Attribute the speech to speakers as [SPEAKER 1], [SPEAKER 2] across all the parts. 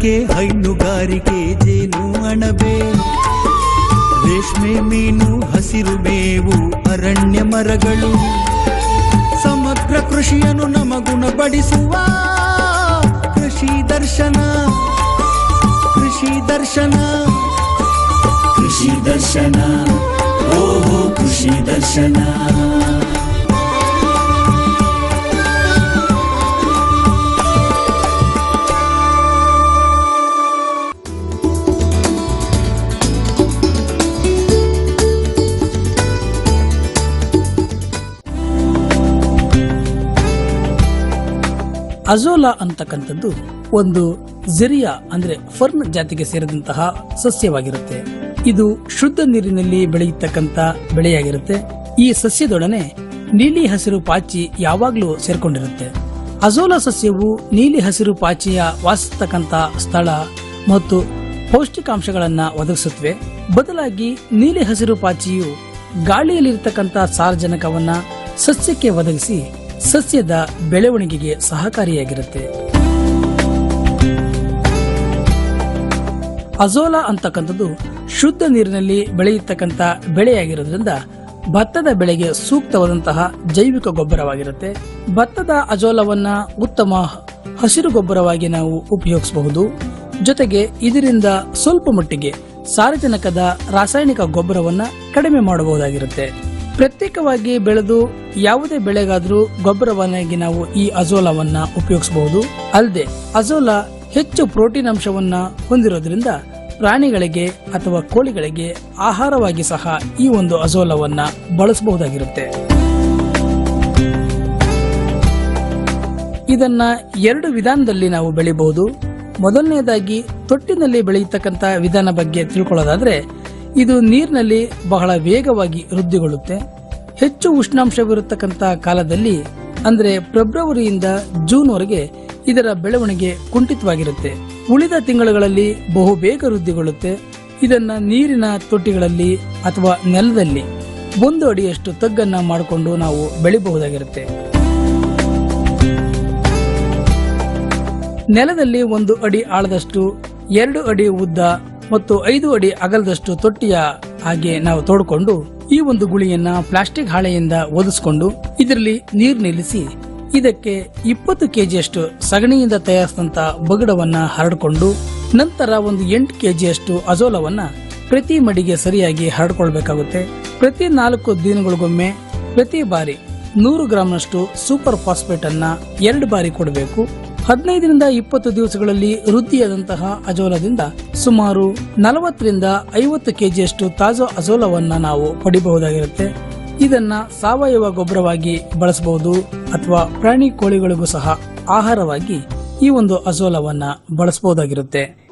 [SPEAKER 1] ತೋಟಗಾರಿಕೆ ಹೈನುಗಾರಿಕೆ ಜೇನು ಅಣಬೆ. ರೇಷ್ಮೆ ಮೀನು, ಹಸಿರು ಮೇವು, ಅರಣ್ಯ ಮರಗಳು. ಸಮಗ್ರ ಕೃಷಿಯನ್ನು ನಮಗುಣಪಡಿಸುವ ಕೃಷಿ ದರ್ಶನ. ಕೃಷಿ ದರ್ಶನ. ಕೃಷಿ ದರ್ಶನ. ಓಹೋ, ಕೃಷಿ ದರ್ಶನ.
[SPEAKER 2] ಅಜೋಲಾ ಅಂತಕ್ಕಂಥದ್ದು ಒಂದು ಜಿರಿಯಾ ಅಂದ್ರೆ ಫರ್ನ್ ಜಾತಿಗೆ ಸೇರಿದಂತಹ ಸಸ್ಯವಾಗಿರುತ್ತೆ. ಇದು ಶುದ್ಧ ನೀರಿನಲ್ಲಿ ಬೆಳೆಯತಕ್ಕಂತ ಬೆಳೆಯಾಗಿರುತ್ತೆ. ಈ ಸಸ್ಯದೊಡನೆ ನೀಲಿ ಹಸಿರು ಪಾಚಿ ಯಾವಾಗಲೂ ಸೇರ್ಕೊಂಡಿರುತ್ತೆ. ಅಜೋಲಾ ಸಸ್ಯವು ನೀಲಿ ಹಸಿರು ಪಾಚಿಯ ವಾಸಿಸತಕ್ಕಂತ ಸ್ಥಳ ಮತ್ತು ಪೌಷ್ಟಿಕಾಂಶಗಳನ್ನು ಒದಗಿಸುತ್ತವೆ. ಬದಲಾಗಿ ನೀಲಿ ಹಸಿರು ಪಾಚಿಯು ಗಾಳಿಯಲ್ಲಿರ್ತಕ್ಕಂಥ ಸಾರಜನಕವನ್ನ ಸಸ್ಯಕ್ಕೆ ಒದಗಿಸಿ ಸಸ್ಯದ ಬೆಳವಣಿಗೆಗೆ ಸಹಕಾರಿಯಾಗಿರುತ್ತೆ. ಅಜೋಲಾ ಅಂತಕ್ಕಂಥದ್ದು ಶುದ್ಧ ನೀರಿನಲ್ಲಿ ಬೆಳೆಯತಕ್ಕಂಥ ಬೆಳೆಯಾಗಿರೋದ್ರಿಂದ ಭತ್ತದ ಬೆಳೆಗೆ ಸೂಕ್ತವಾದಂತಹ ಜೈವಿಕ ಗೊಬ್ಬರವಾಗಿರುತ್ತೆ. ಭತ್ತದ ಅಜೋಲವನ್ನ ಉತ್ತಮ ಹಸಿರು ಗೊಬ್ಬರವಾಗಿ ನಾವು ಉಪಯೋಗಿಸಬಹುದು. ಜೊತೆಗೆ ಇದರಿಂದ ಸ್ವಲ್ಪ ಮಟ್ಟಿಗೆ ಸಾರಜನಕದ ರಾಸಾಯನಿಕ ಗೊಬ್ಬರವನ್ನ ಕಡಿಮೆ ಮಾಡಬಹುದಾಗಿರುತ್ತೆ. ಪ್ರತ್ಯೇಕವಾಗಿ ಬೆಳೆದು ಯಾವುದೇ ಬೆಳೆಗಾದರೂ ಗೊಬ್ಬರವನ್ನಾಗಿ ನಾವು ಈ ಅಜೋಲಾವನ್ನ ಉಪಯೋಗಿಸಬಹುದು ಅಲ್ಲದೆ ಅಜೋಲಾ ಹೆಚ್ಚು ಪ್ರೋಟೀನ್ ಅಂಶವನ್ನ ಹೊಂದಿರೋದ್ರಿಂದ ಪ್ರಾಣಿಗಳಿಗೆ ಅಥವಾ ಕೋಳಿಗಳಿಗೆ ಆಹಾರವಾಗಿ ಸಹ ಈ ಒಂದು ಅಜೋಲವನ್ನ ಬಳಸಬಹುದಾಗಿರುತ್ತೆ. ಇದನ್ನ ಎರಡು ವಿಧಾನದಲ್ಲಿ ನಾವು ಬೆಳಿಬಹುದು. ಮೊದಲನೆಯದಾಗಿ ತೊಟ್ಟಿನಲ್ಲಿ ಬೆಳೆಯತಕ್ಕಂತ ವಿಧಾನ ಬಗ್ಗೆ ತಿಳ್ಕೊಳ್ಳೋದಾದ್ರೆ, ಇದು ನೀರಿನಲ್ಲಿ ಬಹಳ ವೇಗವಾಗಿ ವೃದ್ಧಿಗೊಳ್ಳುತ್ತೆ. ಹೆಚ್ಚು ಉಷ್ಣಾಂಶವಿರತಕ್ಕಂಥ ಕಾಲದಲ್ಲಿ, ಅಂದ್ರೆ ಫೆಬ್ರವರಿಯಿಂದ ಜೂನ್ ವರೆಗೆ ಇದರ ಬೆಳವಣಿಗೆ ಕುಂಠಿತವಾಗಿರುತ್ತೆ. ಉಳಿದ ತಿಂಗಳುಗಳಲ್ಲಿ ಬಹು ಬೇಗ ವೃದ್ಧಿಗೊಳ್ಳುತ್ತೆ. ಇದನ್ನ ನೀರಿನ ತೊಟ್ಟಿಗಳಲ್ಲಿ ಅಥವಾ ನೆಲದಲ್ಲಿ ಒಂದು ಅಡಿಯಷ್ಟು ತಗ್ಗನ್ನ ಮಾಡಿಕೊಂಡು ನಾವು ಬೆಳಿಬಹುದಾಗಿರುತ್ತೆ. ನೆಲದಲ್ಲಿ ಒಂದು ಅಡಿ ಆಳದಷ್ಟು, ಎರಡು ಅಡಿ ಉದ್ದ ಮತ್ತು ಐದು ಅಡಿ ಅಗಲದಷ್ಟು ತೊಟ್ಟಿಯ ಹಾಗೆ ನಾವು ತೋಡ್ಕೊಂಡು ಈ ಒಂದು ಗುಳಿಯನ್ನ ಪ್ಲಾಸ್ಟಿಕ್ ಹಾಳೆಯಿಂದ ಒದಿಸ್ಕೊಂಡು ಇದರಲ್ಲಿ ನೀರು ನಿಲ್ಲಿಸಿ ಇದಕ್ಕೆ ಇಪ್ಪತ್ತು ಕೆಜಿಯಷ್ಟು ಸಗಣಿಯಿಂದ ತಯಾರಿಸಿದಂತ ಬಗಡವನ್ನ ಹರಡಿಕೊಂಡು ನಂತರ ಒಂದು ಎಂಟು ಕೆಜಿಯಷ್ಟು ಅಜೋಲವನ್ನ ಪ್ರತಿ ಮಡಿಗೆ ಸರಿಯಾಗಿ ಹರಡ್ಕೊಳ್ಬೇಕಾಗುತ್ತೆ. ಪ್ರತಿ ನಾಲ್ಕು ದಿನಗಳಿಗೊಮ್ಮೆ ಪ್ರತಿ ಬಾರಿ ನೂರು ಗ್ರಾಂನಷ್ಟು ಸೂಪರ್ ಫಾಸ್ಫೇಟ್ ಅನ್ನ ಎರಡು ಬಾರಿ ಕೊಡಬೇಕು. ಹದಿನೈದರಿಂದ ಇಪ್ಪತ್ತು ದಿವಸಗಳಲ್ಲಿ ವೃದ್ಧಿಯಾದಂತಹ ಅಜೋಲದಿಂದ ಸುಮಾರು ನಲವತ್ತರಿಂದ ಐವತ್ತು ಕೆಜಿಯಷ್ಟು ತಾಜಾ ಅಜೋಲವನ್ನ ನಾವು ಪಡಿಬಹುದಾಗಿರುತ್ತೆ. ಇದನ್ನ ಸಾವಯವ ಗೊಬ್ಬರವಾಗಿ ಬಳಸಬಹುದು ಅಥವಾ ಪ್ರಾಣಿ ಕೋಳಿಗಳಿಗೂ ಸಹ ಆಹಾರವಾಗಿ ಈ ಒಂದು ಅಜೋಲವನ್ನ ಬಳಸಬಹುದಾಗಿರುತ್ತೆ.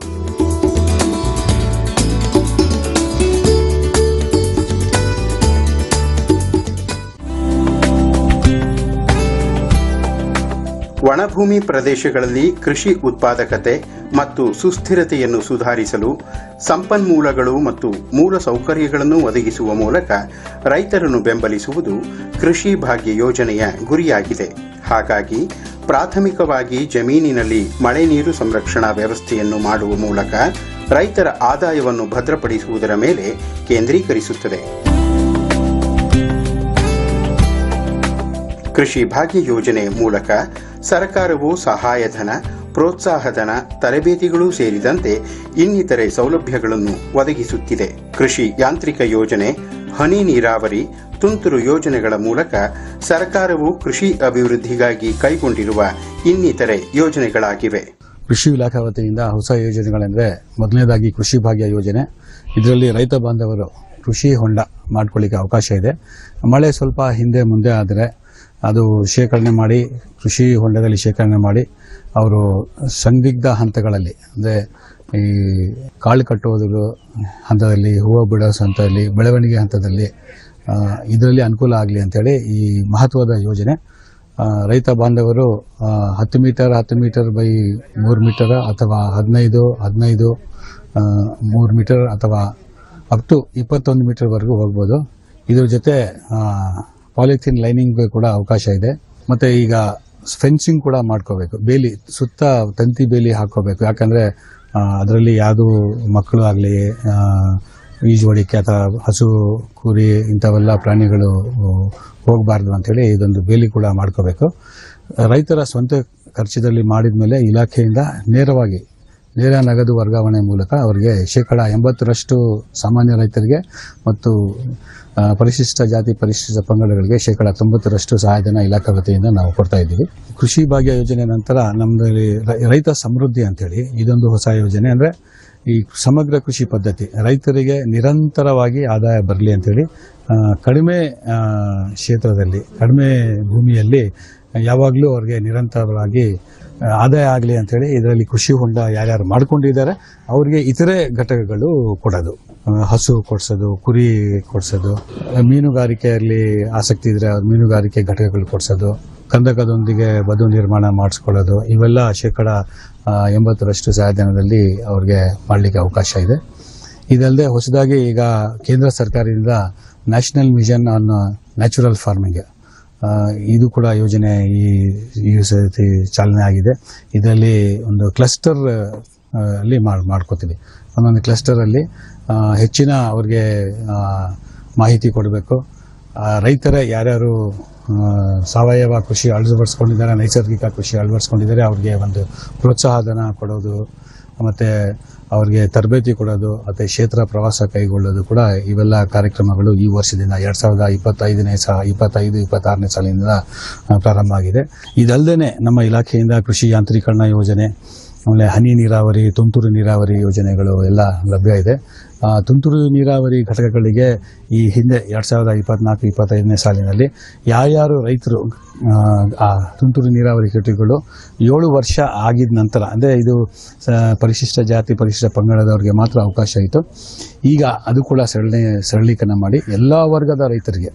[SPEAKER 3] ಒಣಭೂಮಿ ಪ್ರದೇಶಗಳಲ್ಲಿ ಕೃಷಿ ಉತ್ಪಾದಕತೆ ಮತ್ತು ಸುಸ್ಥಿರತೆಯನ್ನು ಸುಧಾರಿಸಲು ಸಂಪನ್ಮೂಲಗಳು ಮತ್ತು ಮೂಲ ಸೌಕರ್ಯಗಳನ್ನು ಒದಗಿಸುವ ಮೂಲಕ ರೈತರನ್ನು ಬೆಂಬಲಿಸುವುದು ಕೃಷಿ ಭಾಗ್ಯ ಯೋಜನೆಯ ಗುರಿಯಾಗಿದೆ. ಹಾಗಾಗಿ ಪ್ರಾಥಮಿಕವಾಗಿ ಜಮೀನಿನಲ್ಲಿ ಮಳೆ ನೀರು ಸಂರಕ್ಷಣಾ ವ್ಯವಸ್ಥೆಯನ್ನು ಮಾಡುವ ಮೂಲಕ ರೈತರ ಆದಾಯವನ್ನು ಭದ್ರಪಡಿಸುವುದರ ಮೇಲೆ ಕೇಂದ್ರೀಕರಿಸುತ್ತದೆ. ಕೃಷಿ ಭಾಗ್ಯ ಯೋಜನೆ ಮೂಲಕ ಸರ್ಕಾರವು ಸಹಾಯಧನ, ಪ್ರೋತ್ಸಾಹಧನ, ತರಬೇತಿಗಳೂ ಸೇರಿದಂತೆ ಇನ್ನಿತರೆ ಸೌಲಭ್ಯಗಳನ್ನು ಒದಗಿಸುತ್ತಿದೆ. ಕೃಷಿ ಯಾಂತ್ರಿಕ ಯೋಜನೆ, ಹನಿ ನೀರಾವರಿ, ತುಂತುರು ಯೋಜನೆಗಳ ಮೂಲಕ ಸರ್ಕಾರವು ಕೃಷಿ ಅಭಿವೃದ್ಧಿಗಾಗಿ ಕೈಗೊಂಡಿರುವ ಇನ್ನಿತರೆ ಯೋಜನೆಗಳಾಗಿವೆ.
[SPEAKER 4] ಕೃಷಿ ಇಲಾಖೆ ವತಿಯಿಂದ ಹೊಸ ಯೋಜನೆಗಳೆಂದರೆ ಮೊದಲನೇದಾಗಿ ಕೃಷಿ ಭಾಗ್ಯ ಯೋಜನೆ. ಇದರಲ್ಲಿ ರೈತ ಬಾಂಧವರು ಕೃಷಿ ಹೊಂಡ ಮಾಡ್ಕೊಳ್ಳಿಕ್ಕೆ ಅವಕಾಶ ಇದೆ. ಮಳೆ ಸ್ವಲ್ಪ ಹಿಂದೆ ಮುಂದೆ ಆದರೆ ಅದು ಶೇಖರಣೆ ಮಾಡಿ, ಕೃಷಿ ಹೊಂಡದಲ್ಲಿ ಶೇಖರಣೆ ಮಾಡಿ, ಅವರು ಸಂದಿಗ್ಧ ಹಂತಗಳಲ್ಲಿ, ಅಂದರೆ ಈ ಕಾಳು ಕಟ್ಟುವುದು ಹಂತದಲ್ಲಿ, ಹೂವು ಬಿಡೋ ಹಂತದಲ್ಲಿ, ಬೆಳವಣಿಗೆ ಹಂತದಲ್ಲಿ ಇದರಲ್ಲಿ ಅನುಕೂಲ ಆಗಲಿ ಅಂತೇಳಿ ಈ ಮಹತ್ವದ ಯೋಜನೆ. ರೈತ ಬಾಂಧವರು ಹತ್ತು ಮೀಟರ್ ಹತ್ತು ಮೀಟರ್ ಬೈ ಮೂರು ಮೀಟರ್ ಅಥವಾ ಹದಿನೈದು ಹದಿನೈದು ಮೂರು ಮೀಟರ್ ಅಥವಾ ಅಪ್ ಟು ಇಪ್ಪತ್ತೊಂದು ಮೀಟರ್ವರೆಗೂ ಹೋಗ್ಬೋದು. ಇದ್ರ ಜೊತೆ ಪಾಲಿಥಿನ್ ಲೈನಿಂಗ್ ಕೂಡ ಅವಕಾಶ ಇದೆ. ಮತ್ತು ಈಗ ಫೆನ್ಸಿಂಗ್ ಕೂಡ ಮಾಡ್ಕೋಬೇಕು. ಬೇಲಿ, ಸುತ್ತ ತಂತಿ ಬೇಲಿ ಹಾಕೋಬೇಕು. ಯಾಕಂದರೆ ಅದರಲ್ಲಿ ಯಾವುದು ಮಕ್ಕಳು ಆಗಲಿ ಈಜುವಳಿಕೆ ಅಥವಾ ಹಸು ಕುರಿ ಇಂಥವೆಲ್ಲ ಪ್ರಾಣಿಗಳು ಹೋಗಬಾರ್ದು ಅಂಥೇಳಿ ಇದೊಂದು ಬೇಲಿ ಕೂಡ ಮಾಡ್ಕೋಬೇಕು. ರೈತರ ಸ್ವಂತ ಖರ್ಚದಲ್ಲಿ ಮಾಡಿದ ಮೇಲೆ ಇಲಾಖೆಯಿಂದ ನೇರವಾಗಿ ನೇರ ನಗದು ವರ್ಗಾವಣೆ ಮೂಲಕ ಅವರಿಗೆ ಶೇಕಡ ಎಂಬತ್ತರಷ್ಟು ಸಾಮಾನ್ಯ ರೈತರಿಗೆ ಮತ್ತು ಪರಿಶಿಷ್ಟ ಜಾತಿ ಪರಿಶಿಷ್ಟ ಪಂಗಡಗಳಿಗೆ ಶೇಕಡ ತೊಂಬತ್ತರಷ್ಟು ಸಹಾಯಧನ ಇಲಾಖೆ ವತಿಯಿಂದ ನಾವು ಕೊಡ್ತಾ ಇದ್ದೀವಿ. ಕೃಷಿ ಭಾಗ್ಯ ಯೋಜನೆ ನಂತರ ನಮ್ಮಲ್ಲಿ ರೈತ ಸಮೃದ್ಧಿ ಅಂತೇಳಿ ಇದೊಂದು ಹೊಸ ಯೋಜನೆ ಅಂದರೆ ಈ ಸಮಗ್ರ ಕೃಷಿ ಪದ್ಧತಿ. ರೈತರಿಗೆ ನಿರಂತರವಾಗಿ ಆದಾಯ ಬರಲಿ ಅಂತೇಳಿ ಆ, ಕಡಿಮೆ ಕ್ಷೇತ್ರದಲ್ಲಿ ಕಡಿಮೆ ಭೂಮಿಯಲ್ಲಿ ಯಾವಾಗಲೂ ಅವ್ರಿಗೆ ನಿರಂತರವಾಗಿ ಆದಾಯ ಆಗಲಿ ಅಂತೇಳಿ ಇದರಲ್ಲಿ ಕೃಷಿ ಹೊಂಡ ಯಾರ್ಯಾರು ಮಾಡ್ಕೊಂಡಿದ್ದಾರೆ, ಅವರಿಗೆ ಇತರೆ ಘಟಕಗಳು ಕೊಡೋದು. ಹಸು ಕೊಡಿಸೋದು, ಕುರಿ ಕೊಡಿಸೋದು ಮೀನುಗಾರಿಕೆಯಲ್ಲಿ ಆಸಕ್ತಿ ಇದ್ದರೆ ಮೀನುಗಾರಿಕೆ ಘಟಕಗಳು ಕೊಡಿಸೋದು, ಕಂದಕದೊಂದಿಗೆ ಬದು ನಿರ್ಮಾಣ ಮಾಡಿಸ್ಕೊಳ್ಳೋದು, ಇವೆಲ್ಲ ಶೇಕಡ ಎಂಬತ್ತರಷ್ಟು ಸಹಾಯಧನದಲ್ಲಿ ಅವ್ರಿಗೆ ಮಾಡಲಿಕ್ಕೆ ಅವಕಾಶ ಇದೆ. ಇದಲ್ಲದೆ ಹೊಸದಾಗಿ ಈಗ ಕೇಂದ್ರ ಸರ್ಕಾರದಿಂದ national mission on natural farming. ಇದು ಕೂಡ ಯೋಜನೆ ಈ ಈ ಸತಿ ಚಾಲನೆ ಆಗಿದೆ. ಇದರಲ್ಲಿ ಒಂದು ಕ್ಲಸ್ಟರ್ ಅಲ್ಲಿ ಮಾಡ್, ಮಾಡ್ಕೋತೀವಿ. ಒಂದೊಂದು ಕ್ಲಸ್ಟರಲ್ಲಿ ಹೆಚ್ಚಿನ ಅವ್ರಿಗೆ ಮಾಹಿತಿ ಕೊಡಬೇಕು. ರೈತರ ಯಾರ್ಯಾರು ಸಾವಯವ ಕೃಷಿ ಅಳವಡಿಸ್ಕೊಂಡಿದ್ದಾರೆ, ನೈಸರ್ಗಿಕ ಕೃಷಿ ಅಳವಡಿಸ್ಕೊಂಡಿದ್ದಾರೆ, ಅವ್ರಿಗೆ ಒಂದು ಪ್ರೋತ್ಸಾಹಧನ ಕೊಡೋದು, ಮತ್ತು ಅವ್ರಿಗೆ ತರಬೇತಿ ಕೊಡೋದು, ಮತ್ತು ಕ್ಷೇತ್ರ ಪ್ರವಾಸ ಕೈಗೊಳ್ಳೋದು ಕೂಡ ಇವೆಲ್ಲ ಕಾರ್ಯಕ್ರಮಗಳು ಈ ವರ್ಷದಿಂದ ಎರಡು ಸಾವಿರದ ಇಪ್ಪತ್ತೈದನೇ ಸಹ, ಇಪ್ಪತ್ತೈದು, ಇಪ್ಪತ್ತಾರನೇ ಸಾಲಿನಿಂದ ಪ್ರಾರಂಭ ಆಗಿದೆ. ಇದಲ್ಲದೆ ನಮ್ಮ ಇಲಾಖೆಯಿಂದ ಕೃಷಿ ಯಾಂತ್ರೀಕರಣ ಯೋಜನೆ ಆಮೇಲೆ ಹನಿ ನೀರಾವರಿ ತುಂತುರು ನೀರಾವರಿ ಯೋಜನೆಗಳು ಎಲ್ಲ ಲಭ್ಯ ಇದೆ. ತುಂತುರು ನೀರಾವರಿ ಘಟಕಗಳಿಗೆ ಈ ಹಿಂದೆ ಎರಡು ಸಾವಿರದ ಇಪ್ಪತ್ನಾಲ್ಕು ಇಪ್ಪತ್ತೈದನೇ ಸಾಲಿನಲ್ಲಿ ಯಾರ್ಯಾರು ರೈತರು ಆ, ತುಂತುರು ನೀರಾವರಿ ಘಟಕಗಳು ಏಳು ವರ್ಷ ಆಗಿದ ನಂತರ ಅಂದರೆ ಇದು ಪರಿಶಿಷ್ಟ ಜಾತಿ ಪರಿಶಿಷ್ಟ ಪಂಗಡದವ್ರಿಗೆ ಮಾತ್ರ ಅವಕಾಶ ಇತ್ತು. ಈಗ ಅದು ಕೂಡ ಸರಳಿ ಸರಳೀಕರಣ ಮಾಡಿ ಎಲ್ಲ ವರ್ಗದ ರೈತರಿಗೆ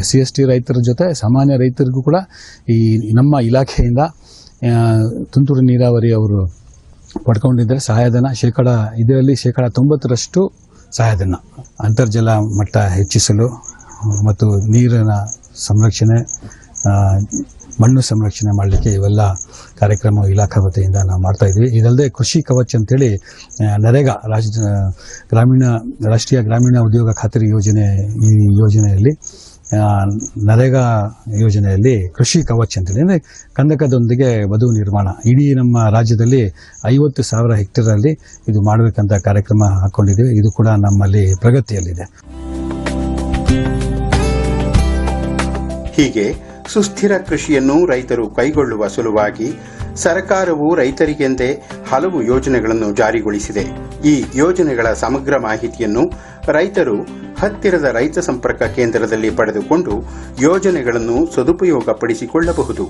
[SPEAKER 4] ಎಸ್ ಸಿ ಎಸ್ ಟಿ ರೈತರ ಜೊತೆ ಸಾಮಾನ್ಯ ರೈತರಿಗೂ ಕೂಡ ಈ ನಮ್ಮ ಇಲಾಖೆಯಿಂದ ತುಂತುರು ನೀರಾವರಿ ಅವರು ಪಡ್ಕೊಂಡಿದ್ದರೆ. ಸಹಾಯಧನ ಶೇಕಡ, ಇದರಲ್ಲಿ ಶೇಕಡ ತೊಂಬತ್ತರಷ್ಟು ಸಹಾಯಧನ. ಅಂತರ್ಜಲ ಮಟ್ಟ ಹೆಚ್ಚಿಸಲು ಮತ್ತು ನೀರಿನ ಸಂರಕ್ಷಣೆ ಮಣ್ಣು ಸಂರಕ್ಷಣೆ ಮಾಡಲಿಕ್ಕೆ ಇವೆಲ್ಲ ಕಾರ್ಯಕ್ರಮ ಇಲಾಖಾ ವತಿಯಿಂದ ನಾವು ಮಾಡ್ತಾ ಇದ್ವಿ. ಇದಲ್ಲದೆ ಕೃಷಿ ಕವಚ್ ಅಂತೇಳಿ ನರೇಗಾ ರಾಜ್ಯ ಗ್ರಾಮೀಣ, ರಾಷ್ಟ್ರೀಯ ಗ್ರಾಮೀಣ ಉದ್ಯೋಗ ಖಾತರಿ ಯೋಜನೆ ಈ ಯೋಜನೆಯಲ್ಲಿ ನರೇಗಾ ಯೋಜನೆಯಲ್ಲಿ ಕೃಷಿ ಕವಚ್ ಅಂತೇಳಿ ಅಂದರೆ ಕಂದಕದೊಂದಿಗೆ ವಧು ನಿರ್ಮಾಣ. ಇಡೀ ನಮ್ಮ ರಾಜ್ಯದಲ್ಲಿ ಐವತ್ತು ಸಾವಿರ ಹೆಕ್ಟೇರಲ್ಲಿ ಇದು ಮಾಡಬೇಕಂತ ಕಾರ್ಯಕ್ರಮ ಹಾಕ್ಕೊಂಡಿದ್ದೀವಿ ಇದು ಕೂಡ ನಮ್ಮಲ್ಲಿ ಪ್ರಗತಿಯಲ್ಲಿದೆ.
[SPEAKER 3] ಹೀಗೆ ಸುಸ್ಥಿರ ಕೃಷಿಯನ್ನು ರೈತರು ಕೈಗೊಳ್ಳುವ ಸಲುವಾಗಿ ಸರ್ಕಾರವು ರೈತರಿಗೆಂದೇ ಹಲವು ಯೋಜನೆಗಳನ್ನು ಜಾರಿಗೊಳಿಸಿದೆ. ಈ ಯೋಜನೆಗಳ ಸಮಗ್ರ ಮಾಹಿತಿಯನ್ನು ರೈತರು ಹತ್ತಿರದ ರೈತ ಸಂಪರ್ಕ ಕೇಂದ್ರದಲ್ಲಿ ಪಡೆದುಕೊಂಡು ಯೋಜನೆಗಳನ್ನು ಸದುಪಯೋಗಪಡಿಸಿಕೊಳ್ಳಬಹುದು.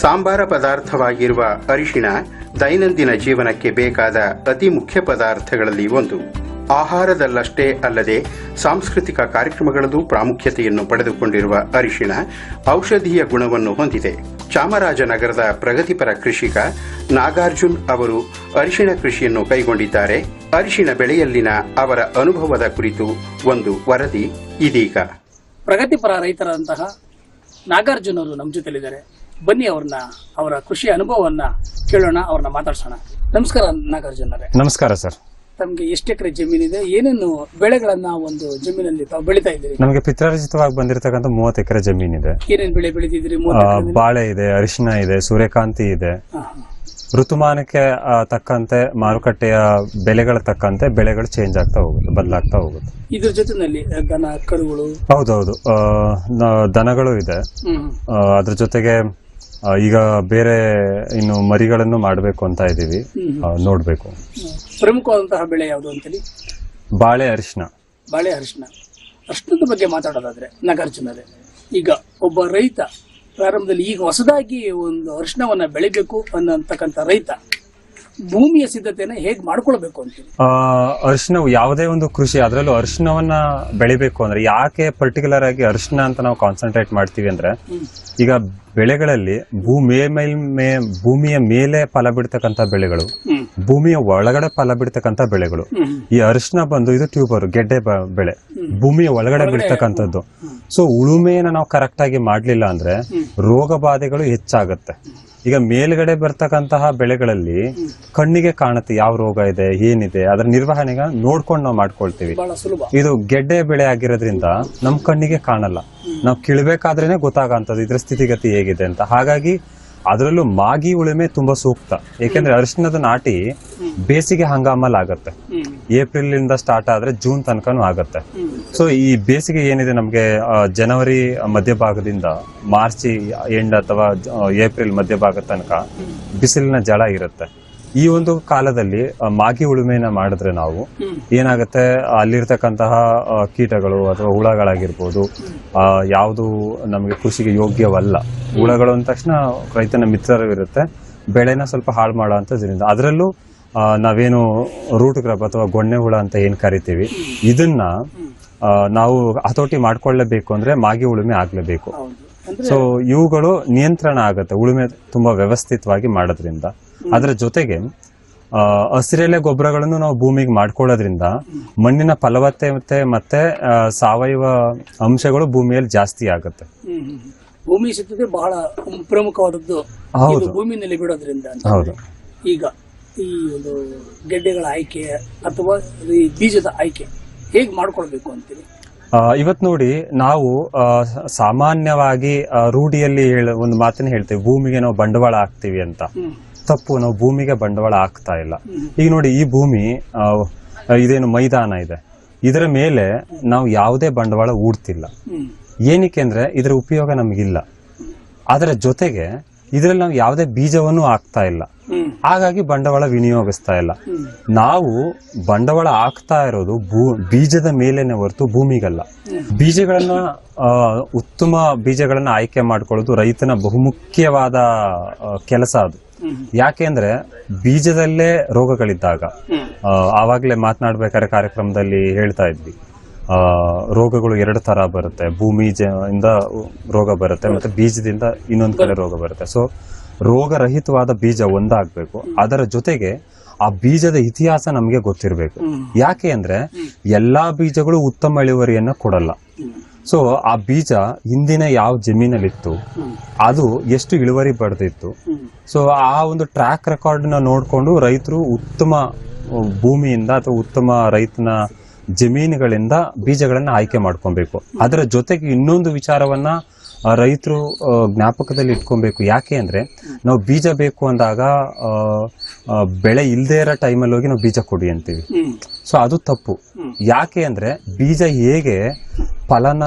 [SPEAKER 3] ಸಾಂಬಾರ ಪದಾರ್ಥವಾಗಿರುವ ಅರಿಶಿಣ ದೈನಂದಿನ ಜೀವನಕ್ಕೆ ಬೇಕಾದ ಅತಿ ಮುಖ್ಯ ಪದಾರ್ಥಗಳಲ್ಲಿ ಒಂದು. ಆಹಾರದಲ್ಲಷ್ಟೇ ಅಲ್ಲದೆ ಸಾಂಸ್ಕೃತಿಕ ಕಾರ್ಯಕ್ರಮಗಳಲ್ಲೂ ಪ್ರಾಮುಖ್ಯತೆಯನ್ನು ಪಡೆದುಕೊಂಡಿರುವ ಅರಿಶಿಣ ಔಷಧೀಯ ಗುಣವನ್ನು ಹೊಂದಿದೆ. ಚಾಮರಾಜನಗರದ ಪ್ರಗತಿಪರ ಕೃಷಿಕ ನಾಗಾರ್ಜುನ್ ಅವರು ಅರಿಶಿಣ ಕೃಷಿಯನ್ನು ಕೈಗೊಂಡಿದ್ದಾರೆ. ಅರಿಶಿಣ ಬೆಳೆಯಲ್ಲಿನ ಅವರ ಅನುಭವದ ಕುರಿತು ಒಂದು ವರದಿ ಇದೀಗ.
[SPEAKER 2] ಪ್ರಗತಿಪರ ರೈತರಂತಹ ನಾಗಾರ್ಜುನ್ ಅವರು ನಮ್ಮ ಜೊತೆಲಿದ್ದಾರೆ. ಬನ್ನಿ ಅವ್ರನ್ನ ಅವರ ಖುಷಿ ಅನುಭವವನ್ನ ಕೇಳೋಣ ಅವ್ರನ್ನ ಮಾತಾಡ್ಸೋಣ. ನಮಸ್ಕಾರ ನಾಗಾರ್ಜುನ್ ಅವರೇ.
[SPEAKER 5] ನಮಸ್ಕಾರ ಸರ್.
[SPEAKER 2] ತಮ್ಗೆ ಎಷ್ಟು ಎಕರೆ ಜಮೀನಿದೆ ಏನೇನು ಬೆಳೆಗಳನ್ನ ಒಂದು ಜಮೀನಲ್ಲಿ ತಾವು ಬೆಳಿತಾ ಇದ್ದೀರಿ?
[SPEAKER 5] ನಮಗೆ ಪಿತ್ರಾರ್ಜಿತವಾಗಿ ಬಂದಿರತಕ್ಕಂಥ ಮೂವತ್ತು ಎಕರೆ ಜಮೀನಿದೆ
[SPEAKER 2] ಏನೇನು ಬೆಳೆ ಬೆಳಿತಿದ್ದೀರಿ
[SPEAKER 5] ಆ,
[SPEAKER 2] ಮೂವತ್ತು ಎಕರೆದಲ್ಲಿ?
[SPEAKER 5] ಬಾಳೆ ಇದೆ ಅರಿಶಿನ ಇದೆ ಸೂರ್ಯಕಾಂತಿ ಇದೆ. ಋತುಮಾನಕ್ಕೆ ಆ, ತಕ್ಕಂತೆ ಮಾರುಕಟ್ಟೆಯ ಬೆಲೆಗಳ ತಕ್ಕಂತೆ ಬೆಳೆಗಳು ಚೇಂಜ್ ಆಗ್ತಾ ಹೋಗುತ್ತೆ ಬದಲಾಗ್ತಾ ಹೋಗುತ್ತೆ.
[SPEAKER 2] ಇದ್ರ ಜೊತೆನಲ್ಲಿ ದನ ಕರುಗಳು?
[SPEAKER 5] ಹೌದೌದು. ಆ, ನ- ದನಗಳು ಇದೆ.
[SPEAKER 2] ಹ್ಮ್.
[SPEAKER 5] ಆ, ಅದ್ರ ಜೊತೆಗೆ ಈಗ ಬೇರೆ ಇನ್ನು ಮರಿಗಳನ್ನು ಮಾಡಬೇಕು ಅಂತ ಇದ್ದೀವಿ. ನೋಡಬೇಕು.
[SPEAKER 2] ಪ್ರಮುಖವಾದಂತಹ ಬೆಳೆ ಯಾವುದು ಅಂತೇಳಿ?
[SPEAKER 5] ಬಾಳೆ ಅರಿಶಿನ
[SPEAKER 2] ಬಾಳೆ ಅರಿಶಿನ ಅಷ್ಟೊಂದು ಬಗ್ಗೆ ಮಾತಾಡೋದಾದ್ರೆ ನಾಗಾರ್ಜುನರೇ ಈಗ ಒಬ್ಬ ರೈತ ಪ್ರಾರಂಭದಲ್ಲಿ ಈಗ ಹೊಸದಾಗಿ ಒಂದು ಅರಿಶಿನವನ್ನ ಬೆಳಿಬೇಕು ಅನ್ನತಕ್ಕಂಥ ರೈತ. ಭೂಮಿಯ ಸಿದ್ಧತೆಯನ್ನ ಹೇಗ್ ಮಾಡ್ಕೊಳ್ಬೇಕು ಅಂತ
[SPEAKER 5] ಆ, ಅರಿಶಿಣವು ಯಾವುದೇ ಒಂದು ಕೃಷಿ ಅದರಲ್ಲೂ ಅರಿಶಿಣವನ್ನ ಬೆಳಿಬೇಕು ಅಂದ್ರೆ ಯಾಕೆ ಪರ್ಟಿಕ್ಯುಲರ್ ಆಗಿ ಅರಿಶಿಣ ಅಂತ ನಾವು ಕಾನ್ಸಂಟ್ರೇಟ್ ಮಾಡ್ತೀವಿ ಅಂದ್ರೆ ಈಗ ಬೆಳೆಗಳಲ್ಲಿ ಭೂಮಿಯ ಮೇಲ್ ಮೇ ಭೂಮಿಯ ಮೇಲೆ ಫಲ ಬಿಡ್ತಕ್ಕಂಥ ಬೆಳೆಗಳು ಭೂಮಿಯ ಒಳಗಡೆ ಫಲ ಬಿಡ್ತಕ್ಕಂಥ ಬೆಳೆಗಳು. ಈ ಅರಿಶಿನ ಬಂದು ಇದು ಟ್ಯೂಬರ್ ಗೆಡ್ಡೆ ಬೆಳೆ. ಭೂಮಿಯ ಒಳಗಡೆ ಬಿಡ್ತಕ್ಕಂಥದ್ದು. ಸೊ ಉಳುಮೆಯನ್ನ ನಾವು ಕರೆಕ್ಟ್ ಆಗಿ ಮಾಡ್ಲಿಲ್ಲ ಅಂದ್ರೆ ರೋಗ ಬಾಧೆಗಳು ಹೆಚ್ಚಾಗತ್ತೆ. ಈಗ ಮೇಲ್ಗಡೆ ಬರ್ತಕ್ಕಂತಹ ಬೆಳೆಗಳಲ್ಲಿ ಕಣ್ಣಿಗೆ ಕಾಣುತ್ತೆ ಯಾವ ರೋಗ ಇದೆ ಏನಿದೆ ಅದರ ನಿರ್ವಹಣೆಗ ನೋಡ್ಕೊಂಡು ನಾವು ಮಾಡ್ಕೊಳ್ತೀವಿ. ಇದು ಗೆಡ್ಡೆ ಬೆಳೆ ಆಗಿರೋದ್ರಿಂದ ನಮ್ ಕಣ್ಣಿಗೆ ಕಾಣಲ್ಲ. ನಾವು ಕಿಳ್ಬೇಕಾದ್ರೇನೆ ಗೊತ್ತಾಗಂತದ್ದು ಇದ್ರ ಸ್ಥಿತಿಗತಿ ಹೇಗಿದೆ ಅಂತ. ಹಾಗಾಗಿ ಅದರಲ್ಲೂ ಮಾಗಿ ಉಳುಮೆ ತುಂಬಾ ಸೂಕ್ತ. ಏಕೆಂದ್ರೆ ಅರಿಶಿಣದ ನಾಟಿ ಬೇಸಿಗೆ ಹಂಗಾಮಲ್ಲಿ ಆಗತ್ತೆ ಏಪ್ರಿಲ್ ಇಂದ ಸ್ಟಾರ್ಟ್ ಆದ್ರೆ ಜೂನ್ ತನಕನೂ ಆಗತ್ತೆ. ಸೊ ಈ ಬೇಸಿಗೆ ಏನಿದೆ ನಮಗೆ ಜನವರಿ ಮಧ್ಯಭಾಗದಿಂದ ಮಾರ್ಚ್ ಎಂಡ್ ಅಥವಾ ಏಪ್ರಿಲ್ ಮಧ್ಯಭಾಗ ತನಕ ಬಿಸಿಲಿನ ಜಳ ಇರುತ್ತೆ. ಈ ಒಂದು ಕಾಲದಲ್ಲಿ ಮಾಗಿ ಉಳುಮೆನ ಮಾಡಿದ್ರೆ ನಾವು ಏನಾಗುತ್ತೆ ಅಲ್ಲಿರ್ತಕ್ಕಂತಹ ಕೀಟಗಳು ಅಥವಾ ಹುಳಗಳಾಗಿರ್ಬೋದು ಆ, ಯಾವುದು ನಮಗೆ ಕೃಷಿಗೆ ಯೋಗ್ಯವಲ್ಲ. ಹುಳಗಳು ಅಂದ ತಕ್ಷಣ ರೈತನ ಮಿತ್ರರು ಇರುತ್ತೆ ಬೆಳೆನ ಸ್ವಲ್ಪ ಹಾಳು ಮಾಡುವಂಥದ್ರಿಂದ ಅದರಲ್ಲೂ ನಾವೇನು ರೂಟ್ ಕ್ರಾಪ್ ಅಥವಾ ಗೊಣ್ಣೆ ಹುಳ ಅಂತ ಏನ್ ಕರಿತೀವಿ ಇದನ್ನ ನಾವು ಹತೋಟಿ ಮಾಡ್ಕೊಳ್ಳೇಬೇಕು ಅಂದ್ರೆ ಮಾಗಿ ಉಳುಮೆ ಆಗ್ಲೇಬೇಕು. ಸೊ ಇವುಗಳು ನಿಯಂತ್ರಣ ಆಗುತ್ತೆ ಉಳುಮೆ ತುಂಬಾ ವ್ಯವಸ್ಥಿತವಾಗಿ ಮಾಡೋದ್ರಿಂದ. ಅದರ ಜೊತೆಗೆ ಹಸಿರೆಲೆ ಗೊಬ್ಬರಗಳನ್ನು ನಾವು ಭೂಮಿಗೆ ಮಾಡ್ಕೊಳ್ಳೋದ್ರಿಂದ ಮಣ್ಣಿನ ಫಲವತ್ತತೆ ಮತ್ತೆ ಸಾವಯವ ಅಂಶಗಳು ಭೂಮಿಯಲ್ಲಿ ಜಾಸ್ತಿ ಆಗುತ್ತೆ.
[SPEAKER 2] ಭೂಮಿ ಸಿದ್ಧತೆ ಬಹಳ ಪ್ರಮುಖವಾದದ್ದು
[SPEAKER 5] ಹೌದು.
[SPEAKER 2] ಭೂಮಿನಲ್ಲಿ ಬಿಡೋದ್ರಿಂದ
[SPEAKER 5] ಹೌದು.
[SPEAKER 2] ಈಗ ಈ ಒಂದು ಗೆಡ್ಡೆಗಳ ಆಯ್ಕೆ ಅಥವಾ ಈ ಬೀಜದ ಆಯ್ಕೆ ಹೇಗೆ ಮಾಡ್ಕೊಳ್ಬೇಕು ಅಂತೀರಿ?
[SPEAKER 5] ಆ, ಇವತ್ ನೋಡಿ ನಾವು ಸಾಮಾನ್ಯವಾಗಿ ರೂಢಿಯಲ್ಲಿ ಹೇಳ ಒಂದು ಮಾತನ್ನ ಹೇಳ್ತೇವೆ. ಭೂಮಿಗೆ ನಾವು ಬಂಡವಾಳ ಹಾಕ್ತಿವಿ ಅಂತ. ತಪ್ಪು ನಾವು ಭೂಮಿಗೆ ಬಂಡವಾಳ ಹಾಕ್ತಾ ಇಲ್ಲ. ಈಗ ನೋಡಿ ಈ ಭೂಮಿ ಇದೇನು ಮೈದಾನ ಇದೆ. ಇದರ ಮೇಲೆ ನಾವು ಯಾವುದೇ ಬಂಡವಾಳ ಹೂಡ್ತಿಲ್ಲ. ಏನಕ್ಕೆ ಅಂದ್ರೆ ಇದರ ಉಪಯೋಗ ನಮಗಿಲ್ಲ. ಅದರ ಜೊತೆಗೆ ಇದರಲ್ಲಿ ನಾವು ಯಾವುದೇ ಬೀಜವನ್ನು ಹಾಕ್ತಾ ಇಲ್ಲ. ಹಾಗಾಗಿ ಬಂಡವಾಳ ವಿನಿಯೋಗಿಸ್ತಾ ಇಲ್ಲ. ನಾವು ಬಂಡವಾಳ ಹಾಕ್ತಾ ಇರೋದು ಭೂ ಬೀಜದ ಮೇಲೇನೆ ಹೊರತು ಭೂಮಿಗಲ್ಲ. ಬೀಜಗಳನ್ನ ಉತ್ತಮ ಬೀಜಗಳನ್ನ ಆಯ್ಕೆ ಮಾಡ್ಕೊಳ್ಳೋದು ರೈತನ ಬಹುಮುಖ್ಯವಾದ ಕೆಲಸ ಅದು. ಯಾಕೆಂದ್ರೆ ಬೀಜದಲ್ಲೇ ರೋಗಗಳಿದ್ದಾಗ. ಆವಾಗಲೇ ಮಾತನಾಡ್ಬೇಕಾದ್ರೆ ಕಾರ್ಯಕ್ರಮದಲ್ಲಿ ಹೇಳ್ತಾ ಇದ್ವಿ. ಆ, ರೋಗಗಳು ಎರಡು ತರ ಬರುತ್ತೆ. ಭೂಮಿ ಇಂದ ರೋಗ ಬರುತ್ತೆ ಮತ್ತೆ ಬೀಜದಿಂದ ಇನ್ನೊಂದ್ ಕಡೆ ರೋಗ ಬರುತ್ತೆ. ಸೊ ರೋಗರಹಿತವಾದ ಬೀಜ ಒಂದಾಗಬೇಕು. ಅದರ ಜೊತೆಗೆ ಆ ಬೀಜದ ಇತಿಹಾಸ ನಮಗೆ ಗೊತ್ತಿರಬೇಕು. ಯಾಕೆ ಅಂದರೆ ಎಲ್ಲಾ ಬೀಜಗಳು ಉತ್ತಮ ಇಳುವರಿಯನ್ನು ಕೊಡಲ್ಲ. ಸೊ ಆ ಬೀಜ ಹಿಂದಿನ ಯಾವ ಜಮೀನಲ್ಲಿತ್ತು. ಅದು ಎಷ್ಟು ಇಳುವರಿ ಪಡೆದಿತ್ತು ಸೊ ಆ ಒಂದು ಟ್ರ್ಯಾಕ್ ರೆಕಾರ್ಡ್ನ ನೋಡಿಕೊಂಡು ರೈತರು ಉತ್ತಮ ಭೂಮಿಯಿಂದ ಅಥವಾ ಉತ್ತಮ ರೈತನ ಜಮೀನುಗಳಿಂದ ಬೀಜಗಳನ್ನು ಆಯ್ಕೆ ಮಾಡ್ಕೊಬೇಕು. ಅದರ ಜೊತೆಗೆ ಇನ್ನೊಂದು ವಿಚಾರವನ್ನ ರೈತರು ಜ್ಞಾಪಕದಲ್ಲಿ ಇಟ್ಕೊಬೇಕು ಯಾಕೆ ಅಂದರೆ ನಾವು ಬೀಜ ಬೇಕು ಅಂದಾಗ ಬೆಳೆ ಇಲ್ಲದೆ ಇರೋ ಟೈಮಲ್ಲಿ ಹೋಗಿ ನಾವು ಬೀಜ ಕೊಡಿ ಅಂತೀವಿ. ಸೊ ಅದು ತಪ್ಪು. ಯಾಕೆ ಅಂದರೆ ಬೀಜ ಹೇಗೆ ಫಲನ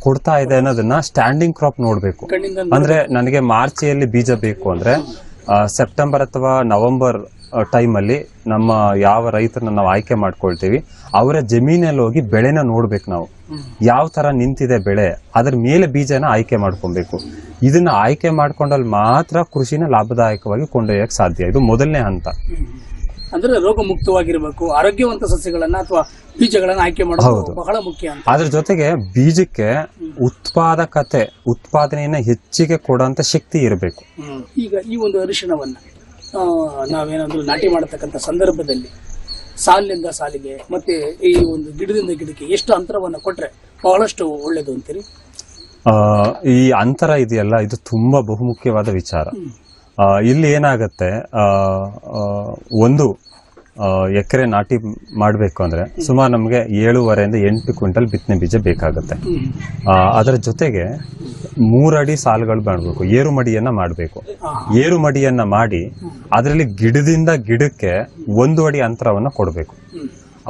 [SPEAKER 5] ಕೊಡ್ತಾ ಇದೆ ಅನ್ನೋದನ್ನ ಸ್ಟ್ಯಾಂಡಿಂಗ್ ಕ್ರಾಪ್ ನೋಡಬೇಕು ಅಂದ್ರೆ ನನಗೆ ಮಾರ್ಚಿಯಲ್ಲಿ ಬೀಜ ಬೇಕು ಅಂದರೆ ಸೆಪ್ಟೆಂಬರ್ ಅಥವಾ ನವೆಂಬರ್ ಟೈಮಲ್ಲಿ ನಮ್ಮ ಯಾವ ರೈತರನ್ನ ನಾವು ಆಯ್ಕೆ ಮಾಡ್ಕೊಳ್ತೀವಿ ಅವರ ಜಮೀನಲ್ಲಿ ಹೋಗಿ ಬೆಳೆನ ನೋಡ್ಬೇಕು ನಾವು. ಯಾವ ತರ ನಿಂತಿದೆ ಬೆಳೆ ಅದ್ರ ಮೇಲೆ ಬೀಜನ ಆಯ್ಕೆ ಮಾಡ್ಕೊಬೇಕು. ಇದನ್ನ ಆಯ್ಕೆ ಮಾಡ್ಕೊಂಡಲ್ಲಿ ಮಾತ್ರ ಕೃಷಿನ ಲಾಭದಾಯಕವಾಗಿ ಕೊಂಡೊಯ್ಯಕ್ ಸಾಧ್ಯ. ಇದು ಮೊದಲನೇ ಹಂತ.
[SPEAKER 2] ಅಂದ್ರೆ ರೋಗ ಮುಕ್ತವಾಗಿರ್ಬೇಕು ಆರೋಗ್ಯವಂತ ಸಸ್ಯಗಳನ್ನ ಅಥವಾ ಬೀಜಗಳನ್ನ ಆಯ್ಕೆ ಮಾಡೋದು ಬಹಳ ಮುಖ್ಯ
[SPEAKER 5] ಅದ್ರ ಜೊತೆಗೆ ಬೀಜಕ್ಕೆ ಉತ್ಪಾದಕತೆ ಉತ್ಪಾದನೆಯನ್ನ ಹೆಚ್ಚಿಗೆ ಕೊಡುವಂತ ಶಕ್ತಿ ಇರಬೇಕು.
[SPEAKER 2] ಈಗ ಈ ಒಂದು ಅರಿಶಿಣವನ್ನ. ನಾವೇನಾದ್ರೂ ನಾಟಿ ಮಾಡತಕ್ಕಂಥ ಸಂದರ್ಭದಲ್ಲಿ ಸಾಲಿನಿಂದ ಸಾಲಿಗೆ ಮತ್ತೆ ಈ ಒಂದು ಗಿಡದಿಂದ ಗಿಡಕ್ಕೆ ಎಷ್ಟು ಅಂತರವನ್ನು ಕೊಟ್ರೆ ಬಹಳಷ್ಟು ಒಳ್ಳೇದು ಅಂತೀರಿ?
[SPEAKER 5] ಆ, ಈ ಅಂತರ ಇದೆಯಲ್ಲ ಇದು ತುಂಬಾ ಬಹುಮುಖ್ಯವಾದ ವಿಚಾರ. ಇಲ್ಲಿ ಏನಾಗತ್ತೆ ಒಂದು ಎಕರೆ ನಾಟಿ ಮಾಡಬೇಕು ಅಂದರೆ ಸುಮಾರು ನಮಗೆ ಏಳುವರೆಯಿಂದ ಎಂಟು ಕ್ವಿಂಟಲ್ ಬಿತ್ತನೆ ಬೀಜ ಬೇಕಾಗುತ್ತೆ ಅದರ ಜೊತೆಗೆ ಮೂರಡಿ ಸಾಲುಗಳು ಮಾಡಬೇಕು ಏರು ಮಡಿಯನ್ನ ಮಾಡಬೇಕು
[SPEAKER 2] ಏರುಮಡಿಯನ್ನು
[SPEAKER 5] ಏರು ಮಡಿಯನ್ನ ಮಾಡಿ ಅದರಲ್ಲಿ ಗಿಡದಿಂದ ಗಿಡಕ್ಕೆ ಒಂದು ಅಡಿ ಅಂತರವನ್ನು ಕೊಡಬೇಕು.